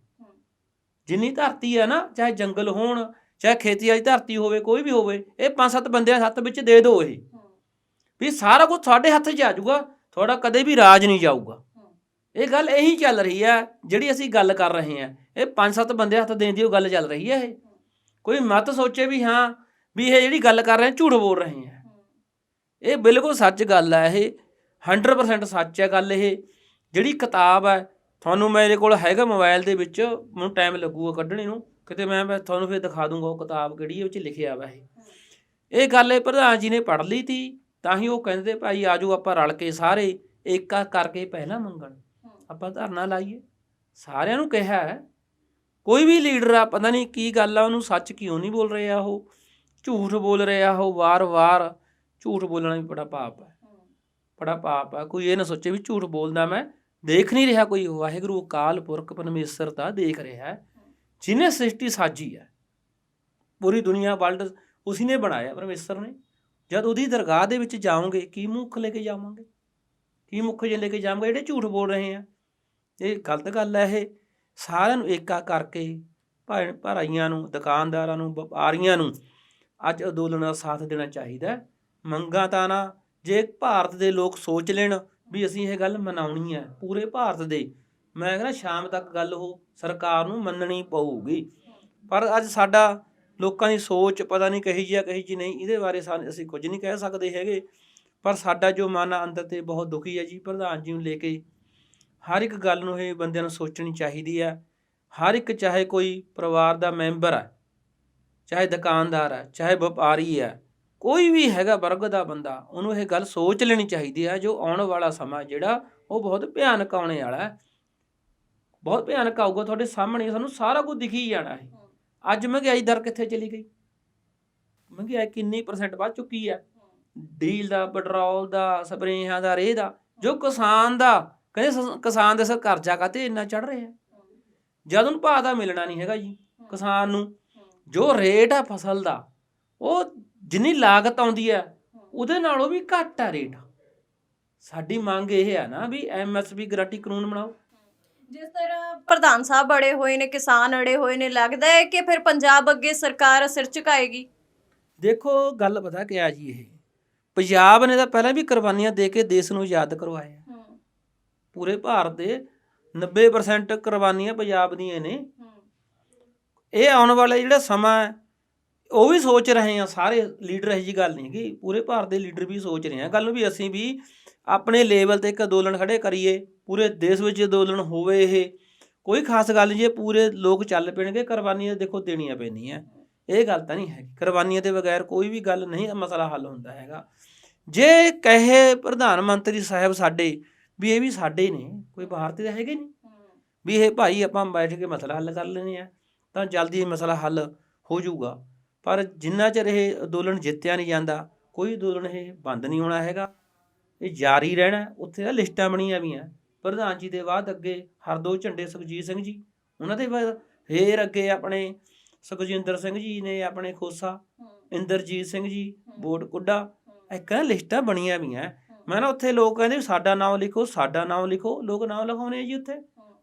ਜਿੰਨੀ ਧਰਤੀ ਹੈ ਨਾ ਚਾਹੇ ਜੰਗਲ ਹੋਣ ਚਾਹੇ ਖੇਤੀ ਵਾਲੀ ਧਰਤੀ ਹੋਵੇ ਕੋਈ ਵੀ ਹੋਵੇ ਇਹ ਪੰਜ ਸੱਤ ਬੰਦਿਆਂ ਹੱਥ ਵਿੱਚ ਦੇ ਦਿਓ ਇਹ। ਵੀ ਸਾਰਾ ਕੁਝ ਤੁਹਾਡੇ ਹੱਥ 'ਚ ਆ ਜਾਊਗਾ ਤੁਹਾਡਾ ਕਦੇ ਵੀ ਰਾਜ ਨਹੀਂ ਜਾਊਗਾ। ਇਹ ਗੱਲ ਇਹੀ ਚੱਲ ਰਹੀ ਹੈ ਜਿਹੜੀ ਅਸੀਂ ਗੱਲ ਕਰ ਰਹੇ ਹਾਂ। ਇਹ ਪੰਜ ਸੱਤ ਬੰਦੇ ਹੱਥ ਦੇਣ ਦੀ ਉਹ ਗੱਲ ਚੱਲ ਰਹੀ ਹੈ ਇਹ। ਕੋਈ ਮਤ ਸੋਚੇ ਵੀ ਹਾਂ ਵੀ ਇਹ ਜਿਹੜੀ ਗੱਲ ਕਰ ਰਹੇ ਹਾਂ ਝੂਠ ਬੋਲ ਰਹੇ ਹਾਂ। ਇਹ ਬਿਲਕੁਲ ਸੱਚ ਗੱਲ ਹੈ ਇਹ 100% ਸੱਚ ਹੈ ਗੱਲ ਇਹ। ਜਿਹੜੀ ਕਿਤਾਬ ਹੈ ਤੁਹਾਨੂੰ ਮੇਰੇ ਕੋਲ ਹੈਗਾ ਮੋਬਾਈਲ ਦੇ ਵਿੱਚ ਮੈਨੂੰ ਟਾਈਮ ਲੱਗੂਗਾ ਕੱਢਣੇ ਨੂੰ। ਕਿਤੇ ਮੈਂ ਮੈਂ ਤੁਹਾਨੂੰ ਫਿਰ ਦਿਖਾ ਦੂੰਗਾ ਉਹ ਕਿਤਾਬ ਕਿਹੜੀ ਹੈ, ਉਹ 'ਚ ਲਿਖਿਆ ਵਾ ਇਹ। ਇਹ ਗੱਲ ਇਹ ਪ੍ਰਧਾਨ ਜੀ ਨੇ ਪੜ੍ਹ ਲਈ ਤੀ, ਤਾਂ ਹੀ ਉਹ ਕਹਿੰਦੇ ਭਾਈ ਆਜੋ ਆਪਾਂ ਰਲ ਕੇ ਸਾਰੇ ਏਕਾ ਕਰਕੇ ਪਹਿਲਾਂ ਮੰਗਣ। ਆਪਾਂ ਧਰਨਾ ਲਾਈਏ। ਸਾਰਿਆਂ ਨੂੰ ਕਿਹਾ ਹੈ, ਕੋਈ ਵੀ ਲੀਡਰ ਆ, ਪਤਾ ਨਹੀਂ ਕੀ ਗੱਲ ਆ, ਉਹਨੂੰ ਸੱਚ ਕਿਉਂ ਨਹੀਂ ਬੋਲ ਰਿਹਾ ਉਹ? ਝੂਠ ਬੋਲ ਰਿਹਾ ਉਹ ਵਾਰ-ਵਾਰ। ਝੂਠ ਬੋਲਣਾ ਵੀ ਬੜਾ ਪਾਪ ਹੈ। ਬੜਾ ਪਾਪ ਹੈ। ਕੋਈ ਇਹ ਨਾ ਸੋਚੇ ਵੀ ਝੂਠ ਬੋਲਦਾ ਮੈਂ, ਦੇਖ ਨਹੀਂ ਰਿਹਾ ਕੋਈ। ਵਾਹਿਗੁਰੂ ਅਕਾਲ ਪੁਰਖ ਪਰਮੇਸ਼ਰ ਦਾ ਦੇਖ ਰਿਹਾ ਹੈ। ਜਿਹਨੇ ਸ੍ਰਿਸ਼ਟੀ ਸਾਜੀ ਹੈ, ਪੂਰੀ ਦੁਨੀਆ ਵਰਲਡ ਉਸੀ ਨੇ ਬਣਾਇਆ ਪਰਮੇਸ਼ਰ ਨੇ। ਜਦ ਉਹਦੀ ਦਰਗਾਹ ਦੇ ਵਿੱਚ ਜਾਓਗੇ, ਕੀ ਮੁੱਖ ਲੈ ਕੇ ਜਾਵਾਂਗੇ? ਕੀ ਮੁੱਖ ਜੇ ਲੈ ਕੇ ਜਾਵਾਂਗੇ? ਜਿਹੜੇ ਝੂਠ ਬੋਲ ਰਹੇ ਆ। ਇਹ ਗਲਤ ਗੱਲ ਹੈ ਇਹ। ਸਾਰਿਆਂ ਨੂੰ ਏਕਾ ਕਰਕੇ, ਭਾਈ ਭਰਾਈਆਂ ਨੂੰ, ਦੁਕਾਨਦਾਰਾਂ ਨੂੰ, ਵਪਾਰੀਆਂ ਨੂੰ ਅੱਜ ਅੰਦੋਲਨ ਦਾ ਸਾਥ ਦੇਣਾ ਚਾਹੀਦਾ ਹੈ। ਮੰਗਾਂ ਤਾਂ ਨਾ, ਜੇ ਭਾਰਤ ਦੇ ਲੋਕ ਸੋਚ ਲੈਣ ਵੀ ਅਸੀਂ ਇਹ ਗੱਲ ਮਨਾਉਣੀ ਹੈ, ਪੂਰੇ ਭਾਰਤ ਦੇ ਮੈਂ ਕਹਿੰਦਾ ਸ਼ਾਮ ਤੱਕ ਗੱਲ ਉਹ ਸਰਕਾਰ ਨੂੰ ਮੰਨਣੀ ਪਊਗੀ। ਪਰ ਅੱਜ ਸਾਡਾ ਲੋਕਾਂ ਦੀ ਸੋਚ ਪਤਾ ਨਹੀਂ ਕਹੀ ਜੀ ਆ, ਕਹੀ ਜੀ ਨਹੀਂ, ਇਹਦੇ ਬਾਰੇ ਸਾਨੂੰ ਅਸੀਂ ਕੁਝ ਨਹੀਂ ਕਹਿ ਸਕਦੇ ਹੈਗੇ। ਪਰ ਸਾਡਾ ਜੋ ਮਨ ਆ, ਅੰਦਰ ਤੇ ਬਹੁਤ ਦੁਖੀ ਹੈ ਜੀ, ਪ੍ਰਧਾਨ ਜੀ ਨੂੰ ਲੈ ਕੇ ਹਰ ਇੱਕ ਗੱਲ ਨੂੰ ਇਹ ਬੰਦਿਆਂ ਨੂੰ ਸੋਚਣੀ ਚਾਹੀਦੀ ਹੈ ਹਰ ਇੱਕ ਚਾਹੇ ਕੋਈ ਪਰਿਵਾਰ ਦਾ ਮੈਂਬਰ ਹੈ ਚਾਹੇ ਦੁਕਾਨਦਾਰ ਹੈ ਚਾਹੇ ਵਪਾਰੀ ਹੈ ਕੋਈ ਵੀ ਹੈਗਾ ਵਰਗ ਦਾ ਬੰਦਾ, ਉਹਨੂੰ ਇਹ ਗੱਲ ਸੋਚ ਲੈਣੀ ਚਾਹੀਦੀ ਹੈ ਜੋ ਆਉਣ ਵਾਲਾ ਸਮਾਂ ਜਿਹੜਾ ਉਹ ਬਹੁਤ ਭਿਆਨਕ ਆਉਣੇ ਵਾਲਾ ਹੈ। ਬਹੁਤ ਭਿਆਨਕ ਆਊਗਾ, ਤੁਹਾਡੇ ਸਾਹਮਣੇ ਸਾਨੂੰ ਸਾਰਾ ਕੁਝ ਦਿਖੀ ਜਾਣਾ ਹੈ ਅੱਜ ਮਹਿੰਗਾਈ ਦਰ ਕਿੱਥੇ ਚਲੀ ਗਈ? ਮਹਿੰਗਾਈ ਕਿੰਨੀ ਪਰਸੈਂਟ ਵੱਧ ਚੁੱਕੀ ਹੈ। ਡੀਲ ਦਾ, ਪੈਟਰੋਲ ਦਾ, ਸਪਰੇਹਾਂ ਦਾ, ਰੇਹ ਦਾ, ਜੋ ਕਿਸਾਨ ਦਾ, ਕਹਿੰਦੇ ਕਿਸਾਨ ਦੇ ਸਿਰ ਕਰਜ਼ਾ ਕਾਤੇ ਇੰਨਾ ਚੜ ਰਿਹਾ ਜਦ ਉਹਨੂੰ ਭਾਅ ਦਾ ਮਿਲਣਾ ਨਹੀਂ ਹੈਗਾ ਜੀ, ਕਿਸਾਨ ਨੂੰ, ਜੋ ਰੇਟ ਆ ਫਸਲ ਦਾ, ਉਹ ਜਿੰਨੀ ਲਾਗਤ ਆਉਂਦੀ ਹੈ, ਉਹਦੇ ਨਾਲੋਂ ਵੀ ਘੱਟ ਆ ਰੇਟ। ਸਾਡੀ ਮੰਗ ਇਹ ਹੈ ਨਾ ਵੀ ਐਮਐਸਪੀ ਗਰੰਟੀ ਕਾਨੂੰਨ ਬਣਾਓ। ਜਿਸ ਤਰ੍ਹਾਂ ਪ੍ਰਧਾਨ ਸਾਹਿਬ ਅੜੇ ਹੋਏ ਨੇ ਕਿਸਾਨ ਅੜੇ ਹੋਏ ਨੇ ਲੱਗਦਾ ਹੈ ਕਿ ਫਿਰ ਪੰਜਾਬ ਅੱਗੇ ਸਰਕਾਰ ਸਿਰ ਝੁਕਾਏਗੀ? ਦੇਖੋ ਗੱਲ ਪਤਾ ਕਿਆ ਜੀ ਇਹ? ਪੰਜਾਬ ਨੇ ਤਾਂ ਪਹਿਲਾਂ ਵੀ ਕੁਰਬਾਨੀਆਂ ਦੇ ਕੇ ਦੇਸ਼ ਨੂੰ ਆਜ਼ਾਦ ਕਰਵਾਇਆ ਪੂਰੇ ਭਾਰਤ ਦੇ 90% ਕੁਰਬਾਨੀਆਂ ਪੰਜਾਬ ਦੀਆਂ ਨੇ। ਇਹ ਆਉਣ ਵਾਲਾ ਜਿਹੜਾ ਸਮਾਂ ਹੈ ਉਹ ਵੀ ਸੋਚ ਰਹੇ ਆ ਸਾਰੇ ਲੀਡਰ ਇਹ ਜੀ ਗੱਲ ਨਹੀਂ ਕਿ ਪੂਰੇ ਭਾਰਤ ਦੇ ਲੀਡਰ ਵੀ ਸੋਚ ਰਹੇ ਆ। ਗੱਲ ਨੂੰ ਵੀ ਅਸੀਂ ਵੀ ਆਪਣੇ ਲੈਵਲ ਤੇ ਇੱਕ ਅੰਦੋਲਨ ਖੜੇ ਕਰੀਏ। ਪੂਰੇ ਦੇਸ਼ ਵਿੱਚ ਅੰਦੋਲਨ ਹੋਵੇ ਇਹ, ਕੋਈ ਖਾਸ ਗੱਲ ਨਹੀਂ ਜੇ ਪੂਰੇ ਲੋਕ ਚੱਲ ਪੈਣਗੇ, ਕੁਰਬਾਨੀਆਂ ਦੇਖੋ ਦੇਣੀਆਂ ਪੈਂਦੀਆਂ। ਇਹ ਗੱਲ ਤਾਂ ਨਹੀਂ ਹੈ ਕੁਰਬਾਨੀਆਂ ਦੇ ਬਗੈਰ ਕੋਈ ਵੀ ਗੱਲ ਨਹੀਂ ਮਸਲਾ ਹੱਲ ਹੁੰਦਾ ਹੈਗਾ। ਜੇ ਕਹੇ ਪ੍ਰਧਾਨ ਮੰਤਰੀ ਸਾਹਿਬ ਸਾਡੇ ਵੀ ਇਹ ਵੀ ਸਾਡੇ ਨੇ, ਕੋਈ ਬਾਹਰ ਤੇ ਤਾਂ ਹੈਗੇ ਨਹੀਂ। ਵੀ ਇਹ ਭਾਈ ਆਪਾਂ ਬੈਠ ਕੇ ਮਸਲਾ ਹੱਲ ਕਰ ਲੈਣੇ ਆ ਤਾਂ ਜਲਦੀ ਇਹ ਮਸਲਾ ਹੱਲ ਹੋ ਜਾਊਗਾ। ਪਰ ਜਿੰਨਾ ਚਿਰ ਇਹ ਅੰਦੋਲਨ ਜਿੱਤਿਆ ਨਹੀਂ ਜਾਂਦਾ, ਕੋਈ ਅੰਦੋਲਨ ਇਹ ਬੰਦ ਨਹੀਂ ਹੋਣਾ ਹੈਗਾ। ਇਹ ਜਾਰੀ ਰਹਿਣਾ, ਉੱਥੇ ਤਾਂ ਲਿਸਟਾਂ ਬਣੀਆਂ ਵੀਆਂ ਪ੍ਰਧਾਨ ਜੀ ਦੇ ਬਾਅਦ ਅੱਗੇ ਹਰਦੋ ਝੰਡੇ ਸੁਖਜੀਤ ਸਿੰਘ ਜੀ ਉਹਨਾਂ ਦੇ ਬਾਅਦ ਫੇਰ ਅੱਗੇ ਆਪਣੇ ਸੁਖਜਿੰਦਰ ਸਿੰਘ ਜੀ ਨੇ ਆਪਣੇ ਖੋਸਾ ਇੰਦਰਜੀਤ ਸਿੰਘ ਜੀ ਬੋਟ ਕੁੱਡਾ ਇੱਕ ਨਾ ਲਿਸਟਾਂ ਬਣੀਆਂ ਵੀਆਂ ਮੈਂ ਨਾ ਉੱਥੇ ਲੋਕ ਕਹਿੰਦੇ ਵੀ ਸਾਡਾ ਨਾਮ ਲਿਖੋ ਸਾਡਾ ਨਾਮ ਲਿਖੋ ਲੋਕ ਨਾਮ ਲਿਖਾਉਣੇ ਆ ਜੀ ਉੱਥੇ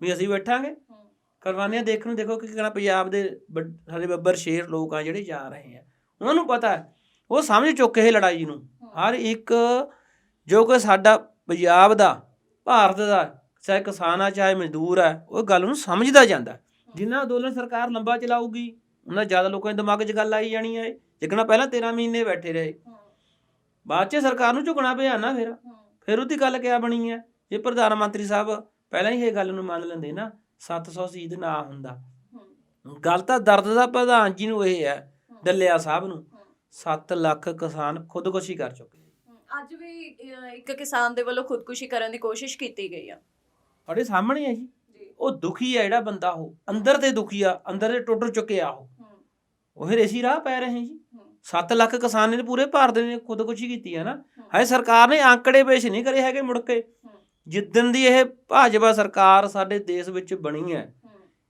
ਵੀ ਅਸੀਂ ਬੈਠਾਂਗੇ। ਕੁਰਬਾਨੀਆਂ ਦੇਖਣ ਨੂੰ ਦੇਖੋ ਕਿ ਕਿਹੜਾ ਪੰਜਾਬ ਦੇ ਸਾਡੇ ਬੱਬਰ ਸ਼ੇਰ ਲੋਕ ਆ ਜਿਹੜੇ ਜਾ ਰਹੇ ਆ। ਉਹਨਾਂ ਨੂੰ ਪਤਾ ਉਹ ਸਮਝ ਚੁੱਕੇ ਇਹ ਲੜਾਈ ਨੂੰ। ਹਰ ਇੱਕ ਜੋ ਕਿ ਸਾਡਾ ਪੰਜਾਬ ਦਾ ਭਾਰਤ ਦਾ ਚਾਹੇ ਕਿਸਾਨ ਆ, ਚਾਹੇ ਮਜ਼ਦੂਰ ਆ, ਉਹ ਗੱਲ ਨੂੰ ਸਮਝਦਾ ਜਾਂਦਾ ਜਿੰਨਾ ਅੰਦੋਲਨ ਸਰਕਾਰ ਲੰਬਾ ਚਲਾਊਗੀ ਉਹਨਾਂ ਜ਼ਿਆਦਾ ਲੋਕਾਂ ਦੇ ਦਿਮਾਗ 'ਚ ਗੱਲ ਆਈ ਜਾਣੀ ਹੈ ਜਿੱਕਣਾ ਪਹਿਲਾਂ 13 ਮਹੀਨੇ ਬੈਠੇ ਰਹੇ। ਬਾਅਦ 'ਚ ਸਰਕਾਰ ਨੂੰ ਝੁਕਣਾ ਪਿਆ ਨਾ ਫਿਰ। ਫਿਰ ਉਹਦੀ ਗੱਲ ਕਿਆ ਬਣੀ ਹੈ? ਜੇ ਪ੍ਰਧਾਨ ਮੰਤਰੀ ਸਾਹਿਬ ਪਹਿਲਾਂ ਹੀ ਇਹ ਗੱਲ ਨੂੰ ਮੰਨ ਲੈਂਦੇ ਨਾ 700 ਸ਼ਹੀਦ ਨਾ ਹੁੰਦਾ। ਗੱਲ ਤਾਂ ਦਰਦ ਦਾ ਪ੍ਰਧਾਨ ਜੀ ਨੂੰ ਇਹ ਹੈ ਦੱਲਿਆ ਸਾਹਿਬ ਨੂੰ 7 ਲੱਖ ਕਿਸਾਨ ਖੁਦਕੁਸ਼ੀ ਕਰ ਚੁੱਕੇ। ਅੱਜ ਵੀ ਇੱਕ ਕਿਸਾਨ ਦੇ ਵੱਲੋਂ ਖੁਦਕੁਸ਼ੀ ਕਰਨ ਦੀ ਕੋਸ਼ਿਸ਼ ਕੀਤੀ ਗਈ ਆ। ਸਾਡੇ ਸਾਹਮਣੇ ਆ ਜੀ। ਉਹ ਦੁਖੀ ਆ ਜਿਹੜਾ ਬੰਦਾ ਉਹ। ਅੰਦਰ ਤੇ ਦੁਖੀ ਆ ਅੰਦਰ ਤੇ ਟੁੱਟ ਚੁੱਕਿਆ ਉਹ। ਉਹ ਫਿਰ ਅਸੀਂ ਰਾਹ ਪੈ ਰਹੇ ਜੀ। 7 ਲੱਖ ਕਿਸਾਨ ਨੇ ਪੂਰੇ ਭਾਰਤ ਨੇ ਖੁਦਕੁਸ਼ੀ ਕੀਤੀ ਹੈ ਨਾ। ਹਾਏ ਸਰਕਾਰ ਨੇ ਆંકੜੇ ਪੇਸ਼ ਨਹੀਂ ਕਰੇ ਹੈਗੇ ਮੁੜ ਕੇ। ਜਿੱਦਨ ਦੀ ਇਹ ਭਾਜਪਾ ਸਰਕਾਰ ਸਾਡੇ ਦੇਸ਼ ਵਿੱਚ ਬਣੀ ਹੈ